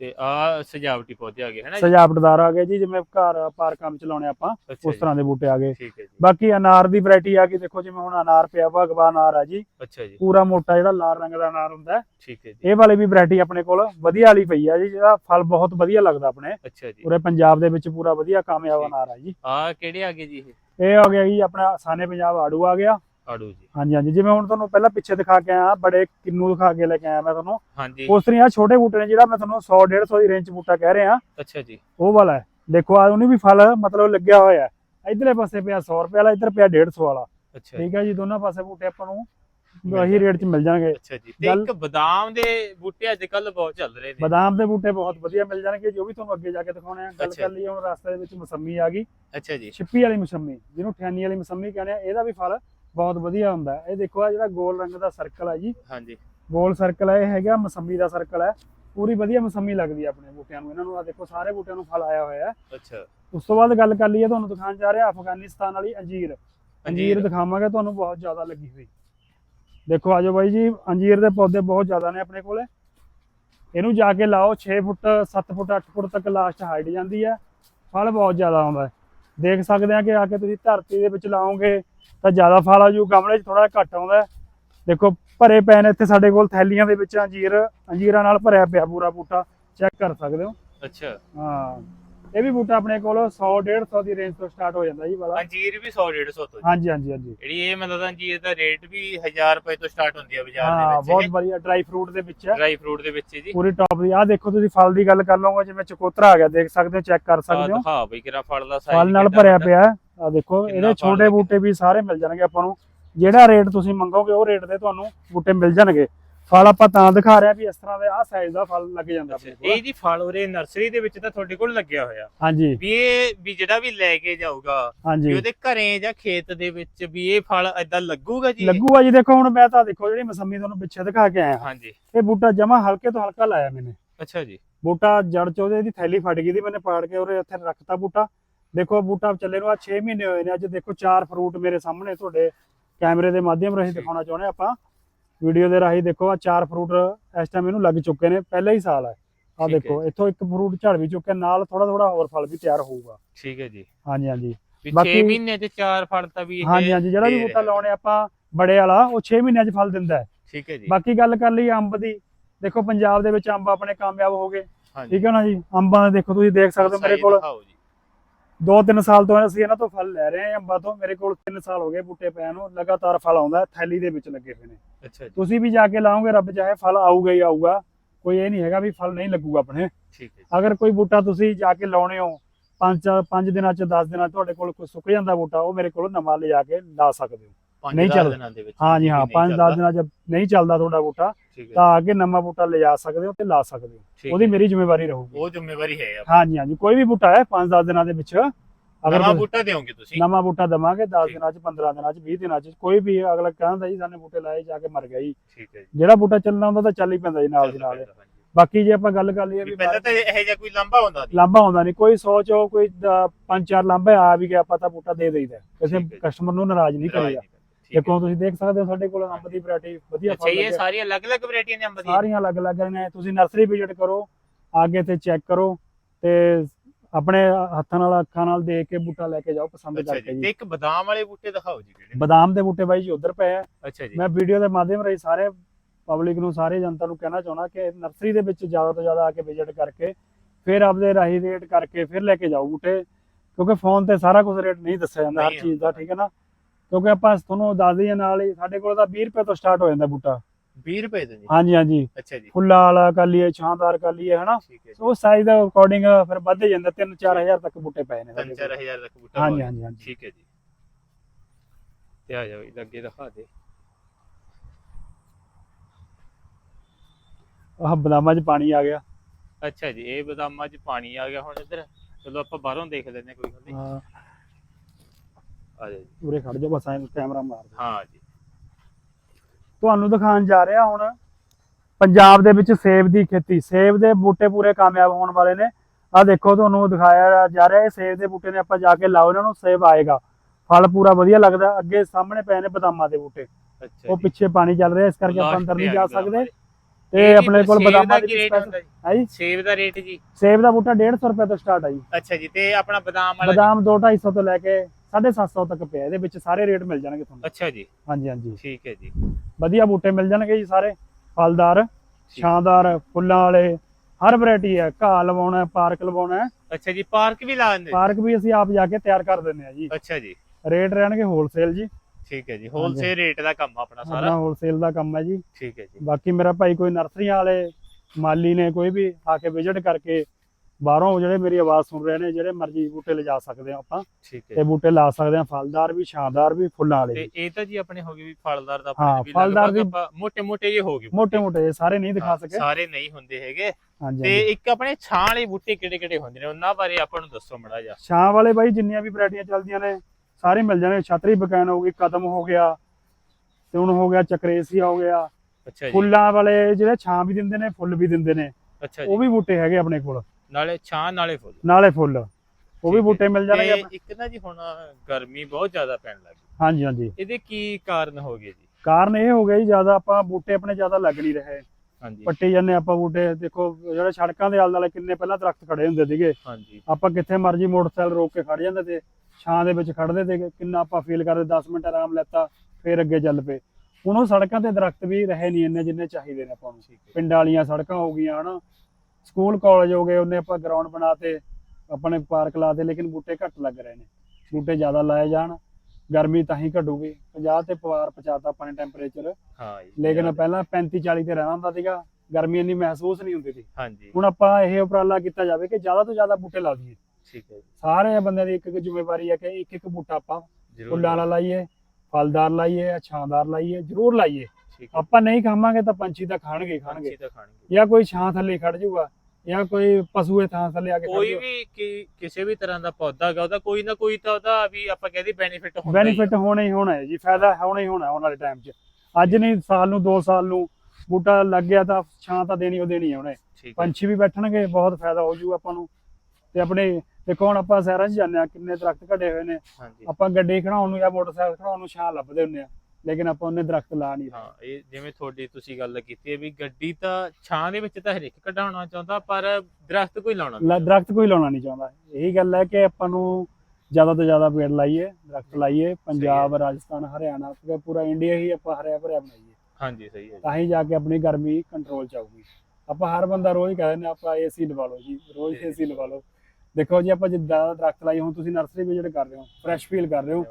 ਤੇ ਆ ਸਜਾਵਟੀ ਪੌਦੇ ਆ ਗਏ ਹੈ ਨਾ? ਸਜਾਵਟਦਾਰ ਆ ਗਏ ਜੀ ਜਿਵੇਂ ਘਰ ਪਾਰਕਾਂ ਵਿੱਚ ਲਾਉਣੇ ਆਪਾਂ ਉਸ ਤਰ੍ਹਾਂ ਦੇ ਬੂਟੇ ਆ ਗਏ। ਠੀਕ ਹੈ ਜੀ। ਬਾਕੀ ਅਨਾਰ ਦੀ ਵੈਰਾਈਟੀ ਆ ਗਈ ਦੇਖੋ ਜਿਵੇਂ ਹੁਣ ਅਨਾਰ ਪਿਆ ਵਾ ਅਗਵਾ ਅਨਾਰ ਆ ਜੀ। ਅੱਛਾ ਜੀ। ਪੂਰਾ ਮੋਟਾ ਜਿਹੜਾ ਲਾਲ ਰੰਗ ਦਾ ਅਨਾਰ ਹੁੰਦਾ ਹੈ। ਠੀਕ ਹੈ ਜੀ। ਇਹ ਵਾਲੀ ਵੀ ਵੈਰਾਈਟੀ ਆਪਣੇ ਕੋਲ ਵਧੀਆ ਵਾਲੀ ਪਈ ਆ ਜੀ ਜਿਹੜਾ ਫਲ ਬਹੁਤ ਵਧੀਆ ਲੱਗਦਾ ਆਪਣੇ। ਅੱਛਾ ਜੀ। ਪੂਰੇ ਪੰਜਾਬ ਦੇ ਵਿੱਚ ਪੂਰਾ ਵਧੀਆ ਕਾਮਯਾਬ। ਅਨਾਰ ਆ ਜੀ। ਆ ਕਿਹੜੇ ਆ ਗਏ ਜੀ ਇਹ? ਇਹ ਆ ਗਿਆ ਜੀ ਆਪਣਾ ਸਾਨੇ ਪੰਜਾਬ ਆੜੂ ਆ ਗਿਆ। ਆੜੂ ਜੀ। ਹਾਂਜੀ ਹਾਂਜੀ। ਜਿਵੇਂ ਹੁਣ ਤੁਹਾਨੂੰ ਪਹਿਲਾਂ ਪਿੱਛੇ ਦਿਖਾ ਕੇ ਆਇਆ ਬੜੇ ਕਿੰਨੂ ਦਿਖਾ ਕੇ ਲੈ ਕੇ ਆਇਆ ਮੈਂ ਤੁਹਾਨੂੰ। ਹਾਂਜੀ। ਉਸ ਤਰ੍ਹਾਂ ਛੋਟੇ ਬੂਟੇ ਨੇ ਜਿਹੜਾ ਮੈਂ ਤੁਹਾਨੂੰ 100 150 ਦੀ ਰੇਂਜ ਬੂਟਾ ਕਹਿ ਰਿਹਾ। ਅੱਛਾ ਜੀ। ਉਹ ਵਾਲਾ ਦੇਖੋ ਆ ਉਹਨੇ ਵੀ ਫਲ ਮਤਲਬ ਲੱਗਿਆ ਹੋਇਆ ਹੈ। ਇਧਰਲੇ ਪਾਸੇ ਪਿਆ 100 ਰੁਪਏ ਵਾਲਾ ਇੱਧਰ ਪਿਆ 150 ਵਾਲਾ। ਅੱਛਾ। ਠੀਕ ਹੈ ਜੀ ਦੋਨਾਂ ਪਾਸੇ ਬੂਟੇ ਆਪਾਂ ਨੂੰ ਇਹੀ ਰੇਟ 'ਚ ਮਿਲ ਜਾਣਗੇ। ਅੱਛਾ ਜੀ। ਤੇ ਇੱਕ ਬਦਾਮ ਦੇ ਬੂਟੇ ਅੱਜ ਕੱਲ ਬਹੁਤ ਚੱਲ ਰਹੇ ਨੇ। ਬਦਾਮ ਦੇ ਬੂਟੇ ਬਹੁਤ ਵਧੀਆ ਮਿਲ ਜਾਣਗੇ ਜੋ ਵੀ ਤੁਹਾਨੂੰ ਅੱਗੇ ਜਾ ਕੇ ਦਿਖਾਉਣੇ ਆ। ਗੱਲ ਕਰ ਲਈਏ ਹੁਣ ਰਸਤੇ ਦੇ ਵਿੱਚ ਮਸੰਮੀ ਆ ਗਈ। ਅੱਛਾ ਜੀ। ਛਿੱਪੀ ਵਾਲੀ ਮਸੰਮੀ ਜਿਹਨੂੰ ਠਿਆਨੀ ਵਾਲੀ ਮਸੰਮੀ ਕਹਿੰਦੇ ਆ ਇਹਦਾ ਵੀ ਫਲ ਬਹੁਤ ਵਧੀਆ ਹੁੰਦਾ ਹੈ। ਇਹ ਦੇਖੋ ਆ ਜਿਹੜਾ ਗੋਲ ਰੰਗ ਦਾ ਸਰਕਲ ਹੈ ਜੀ। ਹਾਂਜੀ। ਗੋਲ ਸਰਕਲ ਹੈ ਇਹ ਹੈਗਾ ਮਸੰਮੀ ਦਾ ਸਰਕਲ ਹੈ ਪੂਰੀ ਵਧੀਆ ਮਸੰਮੀ ਲੱਗਦੀ ਹੈ ਆਪਣੇ ਬੂਟਿਆਂ ਨੂੰ। ਇਹਨਾਂ ਨੂੰ ਆ ਦੇਖੋ ਸਾਰੇ ਬੂਟਿਆਂ ਨੂੰ ਫਲ ਆਇਆ ਹੋਇਆ ਹੈ। ਅੱਛਾ। ਉਸ ਤੋਂ ਬਾਅਦ ਗੱਲ ਕਰ ਲਈਏ ਤੁਹਾਨੂੰ ਦਿਖਾਉਣ ਜਾ ਰਿਹਾ ਅਫਗਾਨਿਸਤਾਨ ਵਾਲੀ ਅੰਜੀਰ। ਅੰਜੀਰ ਅੰਜੀਰ। ਦਿਖਾਵਾਂਗੇ ਤੁਹਾਨੂੰ ਬਹੁਤ ਜ਼ਿਆਦਾ ਲੱਗੀ ਹੋਈ। ਦੇਖੋ ਆਜੋ ਬਾਈ ਜੀ ਅੰਜੀਰ ਦੇ ਪੌਦੇ ਬਹੁਤ ਜ਼ਿਆਦਾ ਨੇ ਆਪਣੇ ਕੋਲੇ। ਇਹਨੂੰ ਜਾ ਕੇ ਲਾਓ 6 ਫੁੱਟ 7 ਫੁੱਟ 8 ਫੁੱਟ ਤੱਕ ਲਾਸਟ ਹਾਈਟ ਜਾਂਦੀ ਹੈ। ਫਲ ਬਹੁਤ ਜ਼ਿਆਦਾ ਆਉਂਦਾ ਹੈ। ਦੇਖ ਸਕਦੇ ਆ ਕਿ ਆ ਕੇ ਤੁਸੀਂ ਧਰਤੀ ਦੇ ਵਿੱਚ ਲਾਓਗੇ ਤਾਂ ਜ਼ਿਆਦਾ ਫਲ ਆ ਜੂ ਗਮਲੇ 'ਚ ਥੋੜਾ ਘੱਟ ਆਉਂਦਾ। ਦੇਖੋ ਭਰੇ ਪਏ ਨੇ ਇੱਥੇ ਸਾਡੇ ਕੋਲ ਥੈਲੀਆਂ ਦੇ ਵਿੱਚ ਅੰਜੀਰ ਅੰਜੀਰਾਂ ਨਾਲ ਭਰਿਆ ਪਿਆ ਪੂਰਾ ਬੂਟਾ। ਚੈੱਕ ਕਰ ਸਕਦੇ ਹੋ? ਅੱਛਾ। ਹਾਂ। ਇਹ ਵੀ ਬੂਟਾ ਆਪਣੇ ਕੋਲ 100 150 ਦੀ ਰੇਂਜ ਤੋਂ ਸਟਾਰਟ ਹੋ ਜਾਂਦਾ ਜੀ ਵਾਲਾ। ਅੰਜੀਰ ਵੀ 100 150 ਤੋਂ ਜੀ। ਹਾਂਜੀ ਹਾਂਜੀ ਹਾਂਜੀ। ਜਿਹੜੀ ਇਹ ਮਤਲਬ ਅੰਜੀਰ ਦਾ ਰੇਟ ਵੀ 1000 ਰੁਪਏ ਤੋਂ ਸਟਾਰਟ ਹੁੰਦੀ ਹੈ ਬਾਜ਼ਾਰ ਹਾਂ ਦੇ ਬਹੁਤ ਵਿੱਚ ਵਧੀਆ ਡਰਾਈ ਫਰੂਟ ਦੇ ਵਿੱਚ। ਹੈ ਡਰਾਈ ਫਰੂਟ ਦੇ ਵਿੱਚ ਜੀ। ਪੂਰੀ ਟੌਪ ਦੀ। ਆਹ ਦੇਖੋ ਤੁਸੀਂ ਫਲ ਦੀ ਗੱਲ ਕਰ ਲਓਗੇ ਜਿਵੇਂ ਚਕੋਤਰਾ ਆ ਗਿਆ ਦੇਖ ਸਕਦੇ ਹੋ ਚੈੱਕ ਕਰ ਆ ਸਕਦੇ ਹੋ। ਦਿਖਾ ਬਈ ਕਿਰਾ ਫਲ ਦਾ ਸਾਈਜ਼ ਫਲ ਨਾਲ ਭਰਿਆ ਪਿਆ ਹੈ। ਆ ਦੇਖੋ ਇਹਦੇ ਛੋਟੇ। ਬੂਟੇ ਵੀ ਸਾਰੇ ਮਿਲ ਜਾਣਗੇ ਆਪਾਂ ਨੂੰ। ਜਿਹੜਾ ਰੇਟ ਤੁਸੀਂ ਮੰਗੋਗੇ ਉਹ ਰੇਟ ਦੇ ਤੁਹਾਨੂੰ ਬੂਟੇ ਮਿਲ ਜਾਣਗੇ। ਫਲ ਆਪਾਂ ਤਾਂ ਦਿਖਾ ਰਹੇ ਆ ਵੀ ਇਸ ਤਰ੍ਹਾਂ ਦੇ ਆਹ ਸਾਈਜ਼ ਦਾ ਫਲ ਲੱਗ ਜਾਂਦਾ ਆਪਣੇ ਕੋਲ। ਇਹ ਜੀ ਫਲ ਉਰੇ ਨਰਸਰੀ ਦੇ ਵਿੱਚ ਤਾਂ ਤੁਹਾਡੇ ਕੋਲ ਲੱਗਿਆ ਹੋਇਆ। ਹਾਂਜੀ। ਵੀ ਇਹ ਵੀ ਜਿਹੜਾ ਵੀ ਲੈ ਕੇ ਜਾਊਗਾ ਵੀ ਹਾਂਜੀ ਉਹਦੇ ਘਰੇ ਜਾਂ ਖੇਤ ਦੇ ਵਿੱਚ ਵੀ ਇਹ ਫਲ ਏਦਾਂ ਲੱਗੂਗਾ ਜੀ? ਲੱਗੂਗਾ ਜੀ ਦੇਖੋ ਹੁਣ ਮੈਂ ਤਾਂ ਦੇਖੋ ਜਿਹੜੀ ਮਸੰਮੀ ਤੁਹਾਨੂੰ ਪਿੱਛੇ ਦਿਖਾ ਕੇ ਆਇਆ। ਹਾਂਜੀ। ਇਹ ਬੂਟਾ ਜਮਾ ਹਲਕੇ ਤੋਂ ਹਲਕਾ ਲਾਇਆ ਮੈਨੇ। ਅੱਛਾ ਜੀ। ਬੂਟਾ ਜੜ ਚ ਉਹਦੇ ਦੀ ਥੈਲੀ ਫਟ ਗਈ ਦੀ ਮੈਨੇ ਪਾੜ ਕੇ ਉਹਦੇ ਉੱਥੇ ਰੱਖਤਾ ਬੂਟਾ। ਦੇਖੋ ਬੂਟਾ ਚੱਲੇ ਨੂੰ ਆ 6 ਮਹੀਨੇ ਹੋਏ ਨੇ ਅੱਜ ਦੇਖੋ ਚਾਰ ਫਰੂਟ ਮੇਰੇ ਸਾਹਮਣੇ ਤੁਹਾਡੇ ਕੈਮਰੇ ਦੇ ਮਾਧਿਅਮ ਰਾਹੀਂ। ਦਿਖਾਉਣਾ ਚਾਹੁੰਦੇ ਆਪਾਂ। ਵੀਡੀਓ ਦੇ ਰਾਹੀਂ ਦੇਖੋ ਆ ਚਾਰ ਫਰੂਟ ਇਸ ਟਾਈਮ ਇਹਨੂੰ ਲੱਗ ਚੁੱਕੇ ਨੇ ਪਹਿਲਾ ਹੀ ਸਾਲ ਹੈ। ਆ ਦੇਖੋ ਇੱਥੋਂ ਇੱਕ ਫਰੂਟ ਝੜ ਵੀ ਚੁੱਕਿਆ ਨਾਲ ਥੋੜਾ ਥੋੜਾ ਹੋਰ ਫਲ ਵੀ ਤਿਆਰ ਹੋਊਗਾ। ਠੀਕ ਹੈ ਜੀ। ਹਾਂਜੀ ਹਾਂਜੀ। ਬਾਕੀ- 6 ਮਹੀਨੇ ਚ ਚਾਰ ਫਲ ਤਾਂ ਵੀ ਹਾਂਜੀ ਹਾਂਜੀ ਜਿਹੜਾ ਵੀ ਬੂਟਾ। ਲਾਉਣੇ ਆਪਾਂ ਬੜੇ ਵਾਲਾ ਉਹ 6 ਮਹੀਨਿਆਂ 'ਚ ਫਲ ਦਿੰਦਾ ਹੈ। ਠੀਕ ਹੈ ਜੀ। ਬਾਕੀ ਗੱਲ ਕਰ ਲਈ ਅੰਬ ਦੀ। ਦੇਖੋ ਪੰਜਾਬ ਦੇ ਵਿੱਚ ਅੰਬ ਆਪਣੇ ਕਾਮਯਾਬ ਹੋ ਗਏ। ਠੀਕ ਹੈ ਨਾ ਜੀ? ਅੰਬਾਂ ਦੇਖੋ ਤੁਸੀਂ ਦੇਖ ਸਕਦੇ ਹੋ ਮੇਰੇ ਕੋਲ। ਦਿਖਾਓ ਜੀ। ਦੋ ਤਿੰਨ ਸਾਲ ਤੋਂ ਅਸੀਂ ਇਹਨਾਂ ਤੋਂ ਫਲ ਲੈ ਰਹੇ ਹਾਂ ਅੰਬਾਂ ਤੋਂ ਮੇਰੇ ਕੋਲ 3 ਸਾਲ ਹੋ ਗਏ ਬੂਟੇ ਪਿਆ ਨੂੰ ਲਗਾਤਾਰ ਫਲ ਆਉਂਦਾ ਥੈਲੀ ਦੇ ਵਿੱਚ ਲੱਗੇ ਹੋਏ ਨੇ। ਅੱਛਾ ਤੁਸੀਂ ਵੀ ਜਾ ਕੇ ਲਾਓਗੇ ਰੱਬ ਚਾਹੇ ਫਲ ਆਊਗਾ ਹੀ ਆਊਗਾ ਕੋਈ ਇਹ ਨਹੀਂ ਹੈਗਾ ਵੀ ਫਲ ਨਹੀਂ ਲੱਗੂਗਾ ਆਪਣੇ। ਠੀਕ ਹੈ ਜੀ। ਅਗਰ ਕੋਈ ਬੂਟਾ ਤੁਸੀਂ ਜਾ ਕੇ ਲਾਉਣੇ ਹੋ ਪੰਜ ਪੰਜ ਦਿਨਾਂ ਚ 10 ਦਿਨਾਂ ਤੁਹਾਡੇ ਕੋਲ ਕੋਈ ਸੁੱਕ ਜਾਂਦਾ ਬੂਟਾ ਉਹ ਮੇਰੇ ਕੋਲ ਨਵਾਂ ਲਿਜਾ ਕੇ ਲਾ ਸਕਦੇ ਹੋ। ਨਹੀਂ ਚੱਲਦਾ। ਹਾਂ ਜੀ ਹਾਂ ਨਹੀਂ 5 ਚੱਲਦਾ। 10 ਦਿਨਾਂ 'ਚ ਨਹੀਂ ਚੱਲਦਾ ਤੁਹਾਡਾ ਬੂਟਾ ਤਾਂ ਆ ਕੇ ਨਵਾਂ ਬੂਟਾ ਲਿਜਾ ਸਕਦੇ ਹੋ ਤੇ ਲਾ ਸਕਦੇ ਹੋ ਉਹਦੀ। ਮੇਰੀ ਜ਼ਿੰਮੇਵਾਰੀ ਰਹੂਗੀ ਉਹ ਜ਼ਿੰਮੇਵਾਰੀ ਹੈ ਹਾਂ ਜੀ ਹਾਂ ਜੀ ਕੋਈ ਵੀ ਬੂਟਾ ਹੈ 5-10 ਦਿਨਾਂ ਦੇ ਵਿੱਚ ਅਗਰ ਨਵਾਂ ਬੂਟਾ ਦਿਓਗੇ ਤੁਸੀਂ ਨਵਾਂ ਬੂਟਾ ਦਵਾਂਗੇ 10 ਠੀਕ। ਦਿਨਾਂ ਚ 15 ਦਿਨਾਂ ਚ 20 ਦਿਨਾਂ ਚ ਕੋਈ ਵੀ ਅਗਲਾ ਕਹਿੰਦਾ ਜੀ ਸਾਨੇ ਬੂਟੇ ਲਾਏ ਜਾ ਕੇ ਮਰ ਗਿਆ ਜੀ ਠੀਕ ਹੈ ਜੀ ਜਿਹੜਾ ਬੂਟਾ ਚੱਲਣਾ ਹੁੰਦਾ ਤਾਂ ਚੱਲ ਹੀ ਪੈਂਦਾ ਜੀ ਨਾਲ ਦੀ ਨਾਲ। ਬਾਕੀ ਜੇ ਆਪਾਂ ਗੱਲ ਕਰ ਲਈਏ ਵੀ ਪਹਿਲਾਂ ਤਾਂ ਇਹ ਜਿਹਾ ਕੋਈ ਲੰਬਾ ਹੁੰਦਾ ਨਹੀਂ ਲਾਂਭਾ ਆਉਂਦਾ ਨਹੀਂ ਕੋਈ ਸੋਚ ਹੋ ਕੋਈ ਪੰਜ ਚਾਰ ਲਾਂਭੇ ਆ ਵੀ ਗਿਆ ਆਪਾਂ ਤਾਂ ਬੂਟਾ ਦੇ ਦੇਈਦਾ ਕਿਸੇ। ਕਸਟਮਰ ਨੂੰ ਨਾਰਾਜ਼ ਨਹੀਂ ਕਰਦਾ। ਦੇਖੋ ਤੁਸੀਂ ਦੇਖ ਸਕਦੇ ਹੋ ਸਾਡੇ ਕੋਲ ਅੰਬ ਦੀ ਵੈਰਾਈਟੀ ਵਧੀਆ ਅੱਛਾ ਇਹ ਸਾਰੀਆਂ ਅਲੱਗ-ਅਲੱਗ ਵੈਰਾਈਟੀਆਂ ਨੇ ਅੰਬ ਦੀਆਂ ਸਾਰੀਆਂ ਅਲੱਗ-ਅਲੱਗ ਨੇ। ਤੁਸੀਂ ਨਰਸਰੀ ਵਿਜ਼ਿਟ ਕਰੋ ਆਗੇ ਤੇ ਚੈੱਕ ਕਰੋ ਤੇ ਆਪਣੇ ਹੱਥਾਂ ਨਾਲ ਅੱਖਾਂ ਨਾਲ ਦੇਖ ਕੇ ਬੂਟਾ ਲੈ ਕੇ ਜਾਓ ਪਸੰਦ ਕਰਕੇ ਜੀ ਤੇ ਇੱਕ ਬਦਾਮ ਵਾਲੇ ਬੂਟੇ ਦਿਖਾਓ ਜੀ ਕਿਹੜੇ ਬਦਾਮ ਦੇ ਬੂਟੇ ਬਾਈ ਜੀ ਉਧਰ ਪਏ ਆ। ਅੱਛਾ ਜੀ। ਮੈਂ ਵੀਡੀਓ ਦੇ ਮਾਧਿਅਮ ਰਾਹੀਂ ਸਾਰੇ ਪਬਲਿਕ ਨੂੰ ਸਾਰੇ ਜਨਤਾ ਨੂੰ ਕਹਿਣਾ ਚਾਹੁੰਦਾ ਕਿ ਨਰਸਰੀ ਦੇ ਵਿੱਚ ਜ਼ਿਆਦਾ ਤੋਂ ਜ਼ਿਆਦਾ ਆ ਕੇ ਵਿਜ਼ਿਟ ਕਰਕੇ ਫਿਰ ਆਪਦੇ ਰਾਹੀਂ ਰੇਟ ਕਰਕੇ ਫਿਰ ਲੈ ਕੇ ਜਾਓ ਬੂਟੇ ਕਿਉਂਕਿ ਫੋਨ ਤੇ ਸਾਰਾ ਕੁਝ ਰੇਟ ਨਹੀਂ ਦੱਸਿਆ ਜਾਂਦਾ ਹਰ ਚੀਜ਼ ਦਾ। ਠੀਕ ਹੈ ਨਾ? ਕਿਉਂਕਿ ਆਪਾਂ ਤੁਹਾਨੂੰ ਦੱਸ ਦਈਏ ਨਾਲ ਹੀ ਸਾਡੇ ਕੋਲ ਤਾਂ 20 ਰੁਪਏ ਤੋਂ ਸਟਾਰਟ ਹੋ ਜਾਂਦਾ ਬੂਟਾ। 20 ਰੁਪਏ ਦੇ ਜੀ? ਹਾਂਜੀ ਹਾਂਜੀ। ਅੱਛਾ ਜੀ। ਫੁੱਲਾਂ ਵਾਲਾ ਕਰ ਲਈਏ ਛਾਂਦਾਰ ਕਰ ਲਈਏ ਹਨਾ? ਉਹ ਸਾਈਜ਼ ਦੇ ਅਕੋਰਡਿੰਗ ਫਿਰ ਵੱਧ ਜਾਂਦਾ 3-4000 ਤੱਕ ਬੂਟੇ ਪਏ ਨੇ ਸਾਡੇ ਕੋਲ। 3-4000 ਤੱਕ ਬੂਟਾ ਹਾਂਜੀ। ਹਾਂਜੀ ਹਾਂਜੀ। ਠੀਕ ਹੈ ਜੀ। ਤੇ ਆ ਜਾਓ ਜੀ ਅੱਗੇ ਦਿਖਾ ਦੇ। ਆਹ ਬਦਾਮਾਂ 'ਚ ਪਾਣੀ ਆ ਗਿਆ। ਅੱਛਾ ਜੀ ਇਹ ਬਦਾਮਾਂ 'ਚ ਪਾਣੀ ਆ ਗਿਆ ਹੁਣ ਇੱਧਰ। ਚਲੋ ਆਪਾਂ ਬਾਹਰੋਂ ਦੇਖ ਲੈਂਦੇ ਕੋਈ ਗੱਲ ਨਹੀਂ ਆ ਜਾਓ ਜੀ। ਉਰੇ ਖੜ ਜਾ ਬਸ ਐਂ ਕੈਮਰਾ ਮਾਰ ਦੇ ਹਾਂ ਜੀ। ਤੁਹਾਨੂੰ ਦਿਖਾਉਣ ਜਾ ਰਿਹਾ ਹੁਣ ਪੰਜਾਬ ਦੇ ਵਿੱਚ ਸੇਬ ਦੀ ਖੇਤੀ। ਸੇਬ ਦੇ ਬੂਟੇ ਪੂਰੇ ਕਾਮਯਾਬ ਹੋਣ ਵਾਲੇ ਨੇ। ਆ ਦੇਖੋ ਤੁਹਾਨੂੰ ਦਿਖਾਇਆ ਜਾ ਰਿਹਾ ਇਹ ਸੇਬ ਦੇ ਬੂਟੇ ਨੇ। ਆਪਾਂ ਜਾ ਕੇ ਲਾਓ ਇਹਨਾਂ ਨੂੰ ਸੇਬ ਆਏਗਾ। ਫਲ ਪੂਰਾ ਵਧੀਆ ਲੱਗਦਾ। ਅੱਗੇ ਸਾਹਮਣੇ ਪਏ ਨੇ ਬਦਾਮਾਂ ਦੇ ਬੂਟੇ। ਅੱਛਾ ਉਹ। ਪਿੱਛੇ ਪਾਣੀ ਚੱਲ ਰਿਹਾ ਇਸ ਕਰਕੇ ਆਪਾਂ ਅੰਦਰ ਨਹੀਂ ਜਾ ਸਕਦੇ। ਤੇ ਆਪਣੇ ਕੋਲ ਬਦਾਮਾਂ ਕੀ ਦੀ ਰੇਟ ਹੈ ਜੀ? ਸੇਬ ਦਾ ਰੇਟ ਜੀ। ਸੇਬ ਦਾ ਬੂਟਾ 150 ਰੁਪਏ ਤੋਂ ਸਟਾਰਟ ਆ ਜੀ। ਅੱਛਾ ਜੀ ਤੇ ਆਪਣਾ ਬਦਾਮ ਵਾਲਾ? ਬਦਾਮ 2 250 ਤੋਂ ਲੈ ਕੇ 750 ਤੱਕ ਪਿਆ ਇਹਦੇ ਵਿੱਚ ਸਾਰੇ ਰੇਟ ਮਿਲ ਜਾਣਗੇ ਤੁਹਾਨੂੰ। ਅੱਛਾ ਜੀ। ਹਾਂਜੀ ਹਾਂਜੀ। ਠੀਕ ਹੈ ਜੀ। ਵਧੀਆ ਬੂਟੇ ਮਿਲ ਜਾਣਗੇ ਜੀ ਸਾਰੇ। ਫਲਦਾਰ ਛਾਂਦਾਰ ਫੁੱਲਾਂ ਵਾਲੇ ਹਰ ਵੈਰਾਈਟੀ ਹੈ। ਘਾਹ ਲਵਾਉਣਾ ਪਾਰਕ ਲਵਾਉਣਾ। ਅੱਛਾ ਜੀ ਪਾਰਕ ਵੀ ਲਾ ਦਿੰਦੇ? ਪਾਰਕ ਵੀ ਅਸੀਂ ਆਪ ਜਾ ਕੇ ਤਿਆਰ ਕਰ ਦਿੰਦੇ ਆ ਜੀ। ਅੱਛਾ ਜੀ। ਰੇਟ ਰਹਿਣਗੇ ਹੋਲਸੇਲ ਜੀ। ਠੀਕ ਹੈ ਜੀ ਹੋਲਸੇਲ ਰੇਟ ਦਾ ਕੰਮ ਆਪਣਾ ਸਾਰਾ। ਹੋਲਸੇਲ ਦਾ ਕੰਮ ਹੈ ਜੀ। ਠੀਕ ਹੈ ਜੀ। ਬਾਕੀ ਮੇਰਾ ਭਾਈ ਕੋਈ ਨਰਸਰੀਆਂ ਵਾਲੇ ਮਾਲੀ ਨੇ ਕੋਈ ਵੀ ਆ ਕੇ ਵਿਜ਼ਿਟ ਕਰਕੇ ਬਾਹਰੋਂ ਜਿਹੜੇ ਮੇਰੀ ਆਵਾਜ਼ ਸੁਣ ਰਹੇ ਨੇ ਜਿਹੜੇ ਮਰਜ਼ੀ ਬੂਟੇ ਲਿਜਾ ਸਕਦੇ ਆ ਆਪਾਂ ਠੀਕ ਹੈ ਤੇ ਬੂਟੇ ਲਾ ਸਕਦੇ ਆ ਫਲਦਾਰ ਵੀ ਛਾਂਦਾਰ ਵੀ ਫੁੱਲਾਂ ਵਾਲੇ ਤੇ ਇਹ ਤਾਂ ਜੀ ਆਪਣੇ ਹੋ ਗਏ ਵੀ ਫਲਦਾਰ ਦਾ ਆਪਣੇ ਵੀ ਫਲਦਾਰ ਦੀ ਮੋٹے ਮੋٹے ਜੇ ਹੋ ਗਏ ਮੋٹے ਮੋٹے ਸਾਰੇ ਨਹੀਂ ਦਿਖਾ ਸਕੇ। ਸਾਰੇ ਨਹੀਂ ਹੁੰਦੇ ਹੈਗੇ। ਤੇ ਇੱਕ ਆਪਣੇ ਛਾਂ ਵਾਲੇ ਬੂਟੇ ਕਿਹੜੇ ਕਿਹੜੇ ਹੁੰਦੇ ਨੇ? ਉਹਨਾਂ ਬਾਰੇ ਆਪਾਂ ਨੂੰ ਦੱਸੋ ਮੜਾ ਜਾ ਛਾਂ ਵਾਲੇ ਬਾਈ ਜਿੰਨੀਆਂ ਵੀ ਵੈਰਾਈਟੀਆਂ ਚੱਲਦੀਆਂ ਨੇ ਸਾਰੇ ਮਿਲ ਜਾਣੇ। ਛਤਰੀ ਬਕੈਨ ਹੋ ਗਈ ਕਦਮ ਹੋ ਗਿਆ ਤੇ ਹੁਣ ਹੋ ਗਿਆ ਚਕਰੇਸੀ ਹੋ ਗਿਆ। ਅੱਛਾ ਜੀ। ਫੁੱਲਾਂ ਵਾਲੇ ਜਿਹੜੇ ਛਾਂ ਵੀ ਦਿੰਦੇ ਨੇ ਫੁੱਲ ਵੀ ਦਿੰਦੇ ਨੇ ਅੱਛਾ ਜੀ। ਉਹ ਵੀ ਬੂਟੇ ਹੈਗੇ ਆਪਣੇ ਕੋਲ। ਨਾਲੇ ਛਾਂ ਨਾਲੇ ਫੁੱਲ। ਨਾਲੇ ਫੁੱਲ। ਉਹ ਵੀ। ਬੂਟੇ ਮਿਲ ਜਾਣਗੇ ਤੇ ਇੱਕ ਨਾ ਜੀ ਹੁਣ ਗਰਮੀ ਬਹੁਤ ਜ਼ਿਆਦਾ ਪੈਣ ਲੱਗੀ ਹਾਂਜੀ ਹਾਂਜੀ। ਇਹਦੇ ਕੀ ਕਾਰਨ ਹੋ ਗਏ ਜੀ? ਕਾਰਨ ਇਹ ਹੋ ਗਿਆ ਜੀ ਜ਼ਿਆਦਾ ਆਪਾਂ ਬੂਟੇ ਆਪਣੇ ਜ਼ਿਆਦਾ ਲੱਗ ਨਹੀਂ ਰਹੇ। ਹਾਂਜੀ। ਪੱਟੀ ਜਾਂਦੇ ਆਪਾਂ ਬੂਟੇ। ਦੇਖੋ ਜਿਹੜੇ ਸੜਕਾਂ ਦੇ ਆਲੇ ਦੁਆਲੇ ਕਿੰਨੇ ਪਹਿਲਾਂ ਦਰਖਤ ਖੜੇ ਹੁੰਦੇ ਸੀਗੇ। ਹਾਂਜੀ। ਆਪਾਂ ਕਿੱਥੇ ਮਰਜ਼ੀ ਮੋਟਰਸਾਈਕਲ ਰੋਕ ਕੇ ਖੜ ਜਾਂਦੇ ਤੇ ਛਾਂ ਦੇ ਵਿੱਚ ਖੜਦੇ ਤੇ ਕਿੰਨਾ ਆਪਾਂ ਫੀਲ ਕਰਦੇ 10 ਮਿੰਟ ਆਰਾਮ ਲੈਤਾ ਫੇਰ ਅੱਗੇ ਚੱਲ ਪਏ। ਹੁਣ ਉਹ ਸੜਕਾਂ ਤੇ ਦਰਖਤ ਵੀ ਰਹੇ ਨਹੀਂ ਇੰਨੇ ਜਿੰਨੇ ਚਾਹੀਦੇ ਨੇ ਆਪਾਂ ਨੂੰ। ਪਿੰਡਾਂ ਵਾਲੀਆਂ ਸੜਕਾਂ ਹੋ ਗਈਆਂ ਹਨਾ। ਸਕੂਲ ਕਾਲਜ ਹੋ ਗਏ ਉਹਨੇ ਆਪਾਂ ਗਰਾਊਂਡ ਬਣਾਤੇ ਆਪਣੇ ਪਾਰਕ ਲਾਤੇ ਲੇਕਿਨ ਬੂਟੇ ਘੱਟ ਲੱਗ ਰਹੇ ਨੇ। ਬੂਟੇ ਜ਼ਿਆਦਾ ਲਾਏ ਜਾਣ ਗਰਮੀ ਤਾਂ ਹੀ ਘਟੂਗੀ। 50 ਤੇ ਪਵਾਰ ਪਹੁੰਚਾਤਾ ਆਪਾਂ ਨੇ ਟੈਂਪਰੇਚਰ ਹਾਂ ਜੀ ਲੇਕਿਨ ਪਹਿਲਾਂ 35 40 ਤੇ ਰਹਿਣਾ ਹੁੰਦਾ ਸੀਗਾ। ਗਰਮੀ ਇੰਨੀ ਮਹਿਸੂਸ ਨਹੀਂ ਹੁੰਦੀ ਸੀ। ਹਾਂਜੀ। ਹੁਣ ਆਪਾਂ ਇਹ ਉਪਰਾਲਾ ਕੀਤਾ ਜਾਵੇ ਕਿ ਜ਼ਿਆਦਾ ਤੋਂ ਜ਼ਿਆਦਾ ਬੂਟੇ ਲਾ ਦਈਏ। ਠੀਕ ਹੈ ਜੀ। ਸਾਰੇ ਬੰਦਿਆਂ ਦੀ ਇੱਕ ਇੱਕ ਜ਼ਿੰਮੇਵਾਰੀ ਹੈ ਕਿ ਇੱਕ ਇੱਕ ਬੂਟਾ ਆਪਾਂ ਫੁੱਲਾਂ ਵਾਲਾ ਲਾਈਏ ਫਲਦਾਰ ਲਾਈਏ ਛਾਂਦਾਰ ਲਾਈਏ ਜ਼ਰੂਰ ਲਾਈਏ। ਆਪਾਂ ਨਹੀਂ ਖਾਵਾਂਗੇ ਤਾਂ ਪੰਛੀ ਤਾਂ ਖਾਣਗੇ ਖਾਣਗੇ। ਜਾਂ ਕੋਈ ਛਾਂ ਥੱਲੇ ਖੜ ਜਾਊਗਾ ਜਾਂ ਕੋਈ ਪਸ਼ੂ ਇਹ ਥਾਂ ਥੱਲੇ ਆ ਕੇ ਕੋਈ ਵੀ ਕੀ- ਕਿਸੇ ਵੀ ਤਰ੍ਹਾਂ ਦਾ ਪੌਦਾ ਹੈਗਾ ਉਹਦਾ ਕੋਈ ਨਾ ਕੋਈ ਤਾਂ ਉਹਦਾ ਵੀ ਆਪਾਂ ਕਹਿੰਦੇ ਬੈਨੀਫਿਟ ਹੁੰਦਾ ਹੀ। ਬੈਨੀਫਿਟ ਹੋਣਾ ਹੀ ਹੋਣਾ ਹੈ ਜੀ ਫਾਇਦਾ ਹੋਣਾ ਹੀ ਹੋਣਾ ਆਉਣ ਵਾਲੇ ਟਾਈਮ 'ਚ। ਅੱਜ ਨਹੀਂ ਸਾਲ ਨੂੰ 2 ਸਾਲ ਨੂੰ ਬੂਟਾ ਲੱਗ ਗਿਆ ਤਾਂ ਛਾਂ ਤਾਂ ਦੇਣੀ ਉਹ ਦੇਣੀ ਹੈ ਉਹਨੇ। ਠੀਕ ਹੈ। ਪੰਛੀ ਵੀ ਬੈਠਣਗੇ ਬਹੁਤ ਫਾਇਦਾ ਹੋ ਜੂ ਆਪਾਂ ਨੂੰ। ਤੇ ਆਪਣੇ ਦੇਖੋ ਹੁਣ ਆਪਾਂ ਸ਼ਹਿਰਾਂ 'ਚ ਜਾਂਦੇ ਆ ਕਿੰਨੇ ਦਰਖਤ ਘਟੇ ਹੋਏ ਨੇ। ਹਾਂਜੀ। ਆਪਾਂ ਗੱਡੀ ਖੜਾਉਣ ਨੂੰ ਜਾਂ ਮੋਟਰਸਾਈਕਲ ਖੜਾਉਣ ਨੂੰ ਛਾਂ ਲੱਭਦੇ ਹੁੰਦੇ ਆ ਲੇਕਿਨ ਆਪਾਂ ਉਹਨੇ ਦਰਖਤ ਲਾ ਨਹੀਂ ਹਾਂ ਇਹ ਜਿਵੇਂ ਤੁਹਾਡੀ ਤੁਸੀਂ ਗੱਲ ਕੀਤੀ ਹੈ ਵੀ ਗੱਡੀ ਤਾਂ ਛਾਂ ਦੇ ਵਿੱਚ ਤਾਂ ਹਰ ਇੱਕ ਕਢਾਉਣਾ ਚਾਹੁੰਦਾ ਪਰ ਦਰਖਤ ਕੋਈ ਲਾਉਣਾ ਨਹੀਂ ਲ- ਦਰਖਤ ਕੋਈ ਲਾਉਣਾ ਨਹੀਂ ਚਾਹੁੰਦਾ। ਇਹੀ ਗੱਲ ਹੈ ਕਿ ਆਪਾਂ ਨੂੰ ਜ਼ਿਆਦਾ ਤੋਂ ਜ਼ਿਆਦਾ ਪੇੜ ਲਾਈਏ ਦਰਖਤ ਲਾਈਏ। ਪੰਜਾਬ ਰਾਜਸਥਾਨ ਹਰਿਆਣਾ ਪੂਰਾ- ਪੂਰਾ ਇੰਡੀਆ ਹੀ ਆਪਾਂ ਹਰਿਆ ਭਰਿਆ ਬਣਾਈਏ। ਹਾਂਜੀ ਸਹੀ ਹੈ। ਤਾਂ ਹੀ ਜਾ ਕੇ ਆਪਣੀ ਗਰਮੀ ਕੰਟਰੋਲ ਚ ਆਊਗੀ। ਆਪਾਂ ਹਰ ਬੰਦਾ ਰੋਜ਼ ਕਹਿੰਦੇ ਨੇ ਆਪਾਂ ਏਸੀ ਲਵਾ ਲਓ ਜੀ ਰੋਜ਼। ਏਸੀ ਲਵਾ ਲਓ। ਦੇਖੋ ਜੀ ਆਪਾਂ ਜਿੱਦਾਂ ਦਰਖਤ ਲਾਈ ਹੁਣ ਤੁਸੀਂ ਨਰਸਰੀ ਵਿਜ਼ਿਟ ਕਰ ਰਹੇ ਹੋ ਫਰੈਸ਼ ਫੀਲ ਕਰ ਰਹੇ ਹੋ।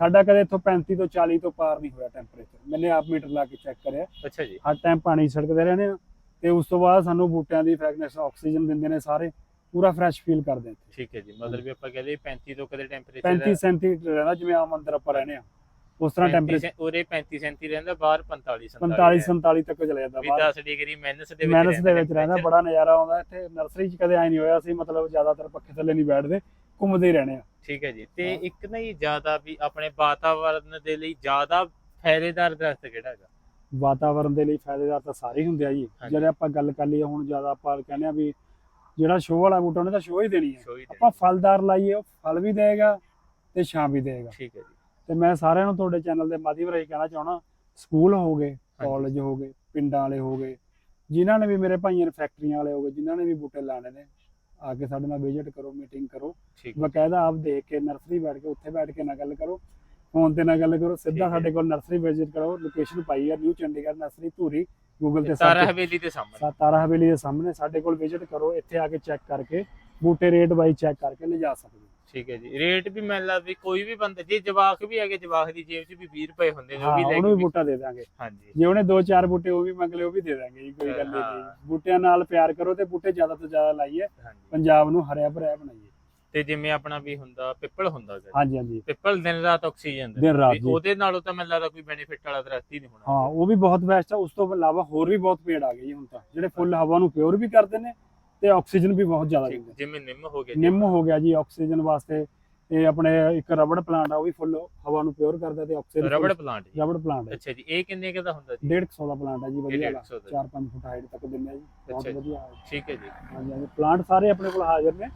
ਸਾਡਾ ਕਦੇ ਇੱਥੋਂ 35 ਤੋਂ 40 ਤੋਂ ਪਾਰ ਨਹੀਂ ਹੋਇਆ ਟੈਂਪਰੇਚਰ ਮੈਨੇ ਆਪ ਮੀਟਰ ਲਾ ਕੇ ਚੈੱਕ ਕਰਿਆ। ਅੱਛਾ ਜੀ। ਹਰ ਟਾਈਮ ਪਾਣੀ ਛਿੜਕਦੇ ਰਹਿੰਦੇ ਆ ਤੇ ਉਸ ਤੋਂ ਬਾਅਦ ਸਾਨੂੰ ਬੂਟਿਆਂ ਦੀ ਫ੍ਰੈਗਨੈਂਸ ਆਕਸੀਜਨ ਦਿੰਦੇ ਨੇ ਸਾਰੇ। ਪੂਰਾ ਫਰੈਸ਼ ਫੀਲ ਕਰਦੇ ਆ ਠੀਕ ਹੈ ਜੀ ਮਤਲਬ ਵੀ ਆਪਾਂ ਕਹਿੰਦੇ 35 ਤੋਂ ਕਦੇ 35 ਟੈਂਪਰੇਚਰ 37 ਰਹਿੰਦਾ ਜਿਵੇਂ ਆਮ ਅੰਦਰ ਆਪਾਂ ਰਹਿੰਦੇ ਆ ਉਸ ਤਰ੍ਹਾਂ ਟੈਂਪਰੇਚਰ ਉਰੇ 35 37 ਰਹਿੰਦਾ ਬਾਹਰ 45 45 47 ਤੱਕ ਚਲੇ ਜਾਂਦਾ ਬਾਹਰ। 10 ਡਿਗਰੀ ਮਾਈਨਸ ਦੇ ਵਿੱਚ ਮੈਨਸ ਦੇ ਵਿੱਚ। ਰਹਿੰਦਾ ਬੜਾ ਨਜ਼ਾਰਾ ਆਉਂਦਾ ਇੱਥੇ। ਨਰਸਰੀ 'ਚ ਕਦੇ ਐ ਨਹੀਂ ਹੋਇਆ ਸੀ ਮਤਲਬ ਜ਼ਿਆਦਾਤਰ ਪੱਖੇ ਥੱਲੇ ਨਹੀਂ ਬੈਠਦੇ। ਘੁੰਮਦੇ ਹੀ ਰਹਿਣੇ ਆ। ਠੀਕ ਹੈ ਜੀ। ਤੇ। ਇੱਕ ਨਾ ਹੀ ਜ਼ਿਆਦਾ ਵੀ ਆਪਣੇ ਵਾਤਾਵਰਨ ਦੇ ਲਈ ਜ਼ਿਆਦਾ ਫਾਇਦੇਦਾਰ ਦਰਖਤ ਕਿਹੜਾ ਹੈਗਾ? ਵਾਤਾਵਰਣ ਦੇ ਲਈ ਫਾਇਦੇਦਾਰ ਤਾਂ ਸਾਰੇ ਹੁੰਦੇ ਆ ਜੀ। ਹਾਂਜੀ। ਜਿਹੜੇ ਆਪਾਂ ਗੱਲ ਕਰ ਲਈਏ ਹੁਣ ਜ਼ਿਆਦਾ ਆਪਾਂ ਕਹਿੰਦੇ ਆ ਵੀ ਜਿਹੜਾ ਸ਼ੋਅ ਵਾਲਾ ਬੂਟਾ ਉਹਨੇ ਤਾਂ ਸ਼ੋਅ ਹੀ ਦੇਣੀ ਹੈ ਸ਼ੋਈ ਆਪਾਂ ਫਲਦਾਰ ਲਾਈਏ ਉਹ ਫਲ ਵੀ ਦੇਗਾ ਤੇ ਛਾਂ ਵੀ ਦੇਗਾ। ਠੀਕ ਹੈ ਜੀ। ਤੇ ਮੈਂ ਸਾਰਿਆਂ ਨੂੰ ਤੁਹਾਡੇ ਚੈਨਲ ਦੇ ਮਾਧਿਅਮ ਰਾਹੀਂ ਕਹਿਣਾ ਚਾਹਣਾ ਸਕੂਲ ਹੋ ਗਏ ਕਾਲਜ ਹੋ ਗਏ ਪਿੰਡਾਂ ਵਾਲੇ ਹੋ ਗਏ ਜਿਨ੍ਹਾਂ ਨੇ ਵੀ ਮੇਰੇ ਭਾਈਆਂ ਨੇ ਫੈਕਟਰੀਆਂ ਵਾਲੇ ਹੋ ਗਏ ਜਿਨ੍ਹਾਂ ਨੇ ਵੀ ਬੂਟੇ ਲਾਣੇ ਨੇ ਆ ਕੇ ਸਾਡੇ ਨਾਲ ਵਿਜ਼ਿਟ ਕਰੋ ਮੀਟਿੰਗ ਕਰੋ। ਠੀਕ ਬਕਾਇਦਾ ਆਪ ਦੇਖ ਕੇ ਨਰਸਰੀ ਬੈਠ ਕੇ ਉੱਥੇ ਬੈਠ ਕੇ ਨਾ ਗੱਲ ਕਰੋ। ਫੋਨ ਤੇ ਨਾ ਗੱਲ ਕਰੋ ਸਿੱਧਾ। ਸਾਡੇ ਕੋਲ ਨਰਸਰੀ ਵਿਜ਼ਿਟ ਕਰੋ। ਲੋਕੇਸ਼ਨ ਪਾਈ ਹੈ New Chandigarh nursery Dhuri Google ਤੇ ਤਾਰਾ ਹਵੇਲੀ ਦੇ ਸਾਹਮਣੇ। ਤਾਰਾ ਹਵੇਲੀ ਦੇ ਸਾਹਮਣੇ। ਸਾਡੇ ਕੋਲ ਵਿਜ਼ਿਟ ਕਰੋ ਇੱਥੇ ਆ ਕੇ ਚੈੱਕ ਕਰਕੇ ਬੂਟੇ ਰੇਟ ਬਾਈ ਚੈੱਕ ਕਰਕੇ ਲਿਜਾ ਸਕਦੇ ਠੀਕ ਹੈ ਜੀ। ਰੇਟ ਵੀ ਮੈਨੂੰ ਲੱਗਦਾ ਵੀ ਕੋਈ ਵੀ ਬੰਦਾ ਜੇ ਜਵਾਕ ਵੀ ਹੈਗੇ ਜਵਾਕ ਦੀ ਜੇਬ 'ਚ ਵੀ 20 ਰੁਪਏ ਹੁੰਦੇ ਨੇ ਉਹ ਵੀ ਲੈ ਉਹਨੂੰ ਵੀ ਕੇ ਬੂਟਾ ਦੇ ਦਾਂਗੇ। ਹਾਂਜੀ। ਜੇ ਉਹਨੇ ਦੋ ਚਾਰ ਬੂਟੇ ਉਹ ਵੀ ਮੰਗ ਲਏ ਉਹ ਵੀ ਦੇ ਦਾਂਗੇ ਜੀ ਕੋਈ ਗੱਲ ਨਹੀਂ। ਬੂਟਿਆਂ ਨਾਲ ਪਿਆਰ ਕਰੋ ਤੇ ਬੂਟੇ ਜ਼ਿਆਦਾ ਤੋਂ ਜ਼ਿਆਦਾ ਲਾਈਏ। ਹਾਂਜੀ। ਪੰਜਾਬ ਨੂੰ ਹਰਿਆ ਭਰਿਆ ਬਣਾਈਏ। ਤੇ ਜਿਵੇਂ ਆਪਣਾ ਵੀ ਹੁੰਦਾ ਪਿੱਪਲ ਹੁੰਦਾ ਗਾ ਹਾਂਜੀ ਹਾਂਜੀ। ਪਿੱਪਲ ਦਿਨ ਰਾਤ ਆਕਸੀਜਨ ਦਿਨ ਰਾਤ ਵੀ ਜੀ। ਉਹਦੇ ਨਾਲੋਂ ਤਾਂ ਮੈਨੂੰ ਲੱਗਦਾ ਕੋਈ ਬੈਨੀਫਿਟ ਵਾਲਾ ਦਰਖਤ ਹੀ ਨਹੀਂ ਹੋਣਾ। ਹਾਂ ਉਹ ਵੀ ਬਹੁਤ ਬੈਸਟ ਆ। ਉਸ ਤੋਂ ਇਲਾਵਾ ਹੋਰ ਵੀ ਬਹੁਤ ਪੇੜ ਆ ਗਏ ਜੀ ਹੁਣ ਤਾਂ। ਜਿਹੜੇ ਫੁੱਲ ਹਵਾ ਨੂੰ ਪਿਓਰ ਵੀ ਕਰਦੇ ਨੇ ਤੇ ਆਕਸੀਜਨ ਵੀ ਬਹੁਤ ਜ਼ਿਆਦਾ ਠੀਕ, ਦਿੰਦੇ। ਜਿਵੇਂ ਨਿੰਮ ਹੋ ਗਿਆ ਨਿੰਮ ਹੋ ਗਿਆ ਜੀ ਆਕਸੀਜਨ ਵਾਸਤੇ। ਇਹ ਆਪਣੇ ਇੱਕ ਰਬੜ ਪਲਾਂਟ ਆ ਉਹ ਵੀ ਫੁੱਲ ਹਵਾ ਨੂੰ ਪਿਓਰ ਕਰਦਾ ਤੇ ਆਕਸੀਜਨ ਰਬੜ ਪਲਾਂਟ ਜੀ। ਰਬੜ ਪਲਾਂਟ ਹੈ। ਅੱਛਾ ਜੀ ਇਹ ਕਿੰਨੇ ਕੁ ਦਾ ਹੁੰਦਾ ਜੀ? 150 ਦਾ ਪਲਾਂਟ ਹੈ ਜੀ ਵਧੀਆ ਵਾਲਾ 150 ਦਾ। 4-5 ਫੁੱਟ ਹਾਈਟ ਤੱਕ ਦਿੰਦੇ ਆ ਜੀ ਬਹੁਤ ਅੱਛਾ ਜੀ। ਵਧੀਆ ਹੈ। ਠੀਕ ਹੈ ਜੀ। ਹਾਂਜੀ ਹਾਂਜੀ। ਪਲਾਂਟ ਸਾਰੇ ਆਪਣੇ ਕੋਲ ਹਾਜ਼ਰ ਨੇ।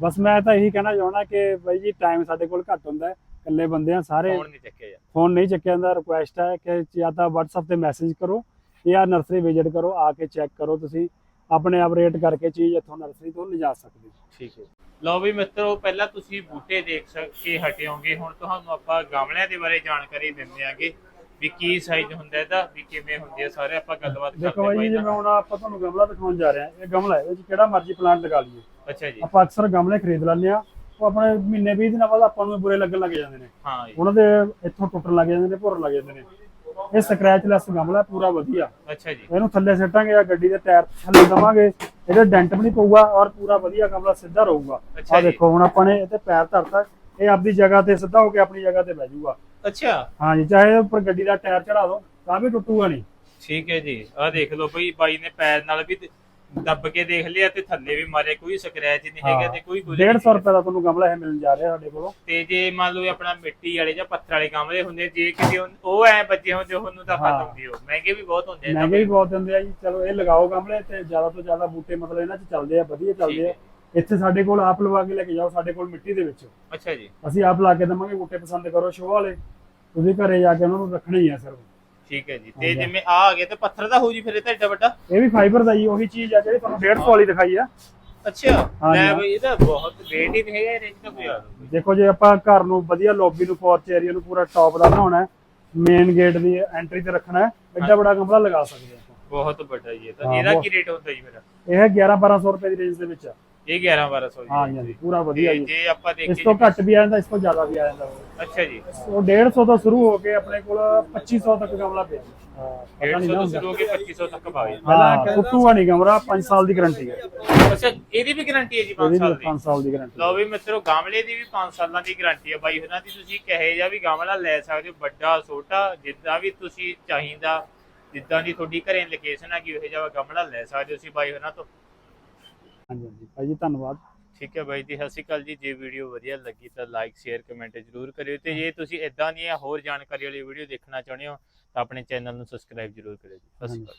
ਬਸ ਮੈਂ ਤਾਂ ਇਹੀ ਕਹਿਣਾ ਚਾਹਣਾ ਕਿ ਬਾਈ ਜੀ ਟਾਈਮ ਸਾਡੇ ਕੋਲ ਘੱਟ ਹੁੰਦਾ ਹੈ। ਇਕੱਲੇ ਬੰਦੇ ਆ ਸਾਰੇ। ਫੋਨ ਨਹੀਂ ਚੱਕਿਆ ਯਾਰ ਫੋਨ ਨਹੀਂ ਚੱਕਿਆ ਜਾਂਦਾ। ਰਿਕੁਐਸਟ ਹੈ ਕਿ ਜਾਂ ਤਾਂ WhatsApp ਤੇ ਮੈਸੇਜ ਕਰੋ ਆ ਨਰਸਰੀ ਵਿਜ਼ਿਟ ਕਰੋ ਆ ਕੇ ਚੈੱਕ ਕਰੋ ਤੁਸੀਂ। ਆਪਣੇ ਆਪ ਰੇਟ ਕਰਕੇ ਚੀਜ਼ ਇੱਥੋਂ ਨਰਸਰੀ ਤੋਂ ਲਿਜਾ ਸਕਦੇ ਠੀਕ ਹੈ। ਲਓ ਵੀ ਮਿੱਤਰੋ ਪਹਿਲਾਂ ਤੁਸੀਂ ਬੂਟੇ ਦੇਖ ਸਕੇ ਹਟਿਓਗੇ ਹੁਣ ਤੁਹਾਨੂੰ ਆਪਾਂ ਗਮਲਿਆਂ ਦੇ ਬਾਰੇ ਜਾਣਕਾਰੀ ਦਿੰਦੇ ਆਂਗੇ ਵੀ ਕੀ ਸਾਈਜ਼ ਹੁੰਦਾ ਇਹਦਾ ਵੀ ਕਿਵੇਂ ਹੁੰਦੀ ਹੈ ਸਾਰੇ। ਆਪਾਂ ਗੱਲਬਾਤ ਦੇਖੋ ਕਰਦੇ ਬਾਈ ਜੀ ਜਿਵੇਂ। ਹੁਣ ਆਪਾਂ ਤੁਹਾਨੂੰ ਗਮਲਾ ਦਿਖਾਉਣ ਜਾ ਰਹੇ ਹਾਂ। ਇਹ ਗਮਲਾ ਹੈ ਇਹ ਕਿਹੜਾ ਮਰਜ਼ੀ ਪਲਾਂਟ ਲਗਾ ਲਈਏ। ਅੱਛਾ ਜੀ। ਆਪਾਂ ਅਕਸਰ ਗਮਲੇ ਖਰੀਦ ਲੈਂਦੇ ਆ ਉਹ ਆਪਣੇ ਮਹੀਨੇ 20 ਦਿਨਾਂ ਬਾਅਦ ਆਪਾਂ ਨੂੰ ਬੁਰੇ ਲੱਗਣ ਲੱਗ ਜਾਂਦੇ ਨੇ। ਹਾਂ ਜੀ। ਉਹਨਾਂ ਦੇ ਇੱਥੋਂ ਟੁੱਟਣ ਲੱਗ ਜਾਂਦੇ ਨੇ ਭੁਰ ਲੱਗ ਜਾਂਦੇ ਨੇ। ਇਹ ਸਕ੍ਰੈਚ ਲੈਸ ਗਮਲਾ ਪੂਰਾ ਵਧੀਆ। ਅੱਛਾ ਜੀ। ਇਹਨੂੰ ਥੱਲੇ ਸਿੱਟਾਂਗੇ ਆ ਗੱਡੀ ਦੇ ਟਾਇਰ ਥੱਲੇ ਦਵਾਂਗੇ। ਇਹਦੇ ਡੈਂਟ ਵੀ ਨਹੀਂ ਪਊਗਾ ਔਰ ਪੂਰਾ ਵਧੀਆ ਗਮਲਾ ਸਿੱਧਾ ਰਹੂਗਾ। ਆ ਜੀ। ਦੇਖੋ ਹੁਣ ਆਪਾਂ ਨੇ ਇੱਥੇ ਪੈਰ ਧਰਤਾ। ਇਹ ਆਪਦੀ ਜਗ੍ਹਾ ਤੇ ਸਿੱਧਾ ਹੋ ਕੇ ਆਪਣੀ ਜਗ੍ਹਾ ਤੇ ਬਹਿ ਜਾਊਗਾ ਅੱਛਾ। ਹਾਂਜੀ ਚਾਹੇ ਉੱਪਰ ਗੱਡੀ ਦਾ ਟਾਇਰ ਚੜਾ ਦਿਓ ਤਾਂ ਵੀ ਟੁੱਟੂਗਾ ਨਹੀਂ। ਠੀਕ ਹੈ ਜੀ। ਆਹ ਦੇਖ ਲਓ ਬਈ ਬਾਈ ਨੇ ਪੈਰ ਨਾਲ ਵੀ ਦ- ਦੱਬ ਕੇ ਦੇਖ ਲਿਆ ਤੇ ਥੱਲੇ ਵੀ ਮਾਰੇ ਕੋਈ ਸਕ੍ਰੈਚ ਨਹੀਂ ਹੈਗਾ ਤੇ ਕੋਈ ਕੁਝ 150 ਰੁਪਏ ਦਾ ਤੁਹਾਨੂੰ ਗਮਲਾ ਇਹ ਮਿਲਣ ਜਾ ਰਿਹਾ ਸਾਡੇ ਕੋਲੋਂ। ਤੇ ਜੇ ਮੰਨ ਲਓ ਆਪਣਾ ਮਿੱਟੀ ਵਾਲੇ ਜਾਂ ਪੱਥਰ ਵਾਲੇ ਗਮਲੇ ਹੁੰਦੇ ਜੇ ਕਿਤੇ ਉਹ- ਐ ਬੱਜੇ ਹੁੰਦੇ ਉਹਨੂੰ ਤਾਂ। ਫਾਇਦਾ ਹੁੰਦੀ ਮਹਿੰਗੇ ਵੀ ਬਹੁਤ ਹੁੰਦੇ ਨੇ ਮਹਿੰਗੇ ਵੀ ਬਹੁਤ ਦਿੰਦੇ ਆ ਜੀ। ਚਲੋ ਇਹ ਲਗਾਓ ਗਮਲੇ ਤੇ ਜ਼ਿਆਦਾ ਤੋਂ ਜ਼ਿਆਦਾ ਬੂਟੇ ਮਤਲਬ ਇਹਨਾਂ 'ਚ ਚੱਲਦੇ ਆ ਵਧੀਆ ਚੱਲਦੇ ਆ। ਇੱਥੇ ਸਾਡੇ ਕੋਲ ਆਪ ਲਵਾ ਕੇ ਲੈ ਕੇ ਜਾਓ ਸਾਡੇ ਕੋਲ ਮਿੱਟੀ ਦੇ ਵਿੱਚ। ਅੱਛਾ ਜੀ। ਅਸੀਂ ਆਪ ਲਾ ਕੇ ਦਵਾਂਗੇ ਬੂਟੇ ਪਸੰਦ ਕਰੋ ਸ਼ੋਅ ਵਾਲੇ। ਤੁਸੀਂ ਘਰੇ ਜਾ ਕੇ ਉਹਨਾਂ ਨੂੰ ਰੱਖਣੇ ਹੀ ਆ ਸਿਰਫ। ਠੀਕ ਹੈ ਜੀ। ਤੇ ਹਾਂਜੀ। ਜਿਵੇਂ ਆ ਆ ਗਿਆ ਤੇ ਪੱਥਰ ਦਾ ਹੋਊ ਜੀ ਫਿਰ ਇਹ ਤਾਂ ਏਡਾ ਵੱਡਾ? ਇਹ ਵੀ ਫਾਈਬਰ ਦਾ ਹੀ ਉਹੀ ਚੀਜ਼ ਆ ਜਿਹੜੀ ਤੁਹਾਨੂੰ 150 ਵਾਲੀ ਦਿਖਾਈ ਆ। ਅੱਛਾ। ਹਾਂਜੀ। ਲੈ ਬਈ ਇਹਦਾ ਬਹੁਤ ਵੇਟ ਹੀ ਨਹੀਂ ਹੈਗਾ ਇਹ ਰੇਂਜ ਦਾ ਕੋਈ ਆ ਦੇਖੋ ਜੇ ਆਪਾਂ ਘਰ ਨੂੰ ਵਧੀਆ ਲੌਬੀ ਨੂੰ ਪੋਰਚ ਏਰੀਆ ਨੂੰ ਪੂਰਾ ਟੌਪ ਦਾ ਬਣਾਉਣਾ ਹੈ। ਮੇਨ ਗੇਟ ਦੀ ਐਂਟਰੀ ਤੇ ਰੱਖਣਾ ਹੈ। ਐਡਾ ਬੜਾ ਗਮਲਾ ਲਗਾ ਸਕਦੇ ਆ ਬਹੁਤ ਵੱਡਾ ਜੀ ਇਹ ਤਾਂ ਹਾਂ, ਇਹਦਾ ਬਹੁਤ- ਕੀ ਰੇਟ ਹੁੰਦਾ ਜੀ ਫਿਰ ਇਹ 11 1200 ਰੁਪਏ ਦੀ ਰੇਂਜ ਦੇ ਵਿੱਚ ਆ। ਇਹ 11 1200 ਜੀ। ਹਾਂਜੀ ਹਾਂਜੀ ਪੂਰਾ ਵਧੀਆ ਤੇ ਜੀ। ਜੇ ਆਪਾਂ ਇਸ ਦੇਖੀਏ ਤੋਂ ਘੱਟ ਵੀ ਆ ਜਾਂਦਾ ਇਸ ਤੋਂ ਜ਼ਿਆਦਾ ਵੀ ਆ ਜਾਂਦਾ। ਉਹ। ਅੱਛਾ ਜੀ। ਉਹ 150 ਤੋਂ ਸ਼ੁਰੂ ਹੋ ਕੇ ਆਪਣੇ ਕੋਲ 2500 ਤੱਕ ਗਮਲਾ ਪਿਆ। ਹਾਂ ਪਤਾ 150 ਨਹੀਂ ਨਾ ਤੋਂ ਹੁੰਦਾ। ਸ਼ੁਰੂ ਹੋ ਕੇ 2500 ਤੱਕ ਪਾਵੇ ਹਾਂ ਟੁੱਟੂਗਾ ਨਹੀਂ ਕਮਰਾ 5 ਸਾਲ ਦੀ ਗਾਰੰਟੀ ਹੈ। ਅੱਛਾ ਇਹਦੀ ਵੀ ਗਾਰੰਟੀ ਹੈ ਜੀ 5 ਇਹਦੀ ਸਾਲ ਦੀ? 5 ਸਾਲ ਦੀ ਗਾਰੰਟੀ ਲਓ ਵੀ ਮਿੱਤਰੋ ਗਮਲੇ ਦੀ ਵੀ 5 ਸਾਲਾਂ ਦੀ ਗਾਰੰਟੀ ਹੈ। ਬਾਈ ਉਹਨਾਂ ਦੀ ਤੁਸੀਂ ਕਹੇ ਜਾਂ ਵੀ ਗਮਲਾ ਲੈ ਸਕਦੇ ਹੋ ਵੱਡਾ ਛੋਟਾ ਜਿੱਦਾਂ ਵੀ ਤੁਸੀਂ ਚਾਹੀਦਾ ਜਿੱਦਾਂ ਦੀ ਤੁਹਾਡੀ ਘਰੇ ਲੋਕੇਸ਼ਨ ਹੈ ਕਿ ਉਹ ਜਿਹਾ ਗਮਲਾ ਲੈ ਸਕਦੇ ਹੋ ਤੁਸੀਂ ਬਾਈ ਉਹਨਾਂ ਤੋਂ। ਹਾਂਜੀ ਹਾਂਜੀ। ਭਾਈ ਜੀ ਧੰਨਵਾਦ। ਠੀਕ ਹੈ ਬਾਈ ਜੀ ਸਤਿ ਸ਼੍ਰੀ ਅਕਾਲ ਜੀ। ਜੇ ਵੀਡੀਓ ਵਧੀਆ ਲੱਗੀ ਤਾਂ ਲਾਈਕ ਸ਼ੇਅਰ ਕਮੈਂਟ ਜ਼ਰੂਰ ਕਰਿਓ ਤੇ ਜੇ ਤੁਸੀਂ ਇਦਾਂ ਦੀਆਂ ਹੋਰ ਜਾਣਕਾਰੀ ਵਾਲੀ ਵੀਡੀਓ ਦੇਖਣਾ ਚਾਹੁੰਦੇ ਹੋ ਤਾਂ ਆਪਣੇ ਚੈਨਲ ਨੂੰ ਸਬਸਕ੍ਰਾਈਬ ਜ਼ਰੂਰ ਕਰਿਓ ਜੀ। ਸਤਿ ਸ਼੍ਰੀ ਅਕਾਲ।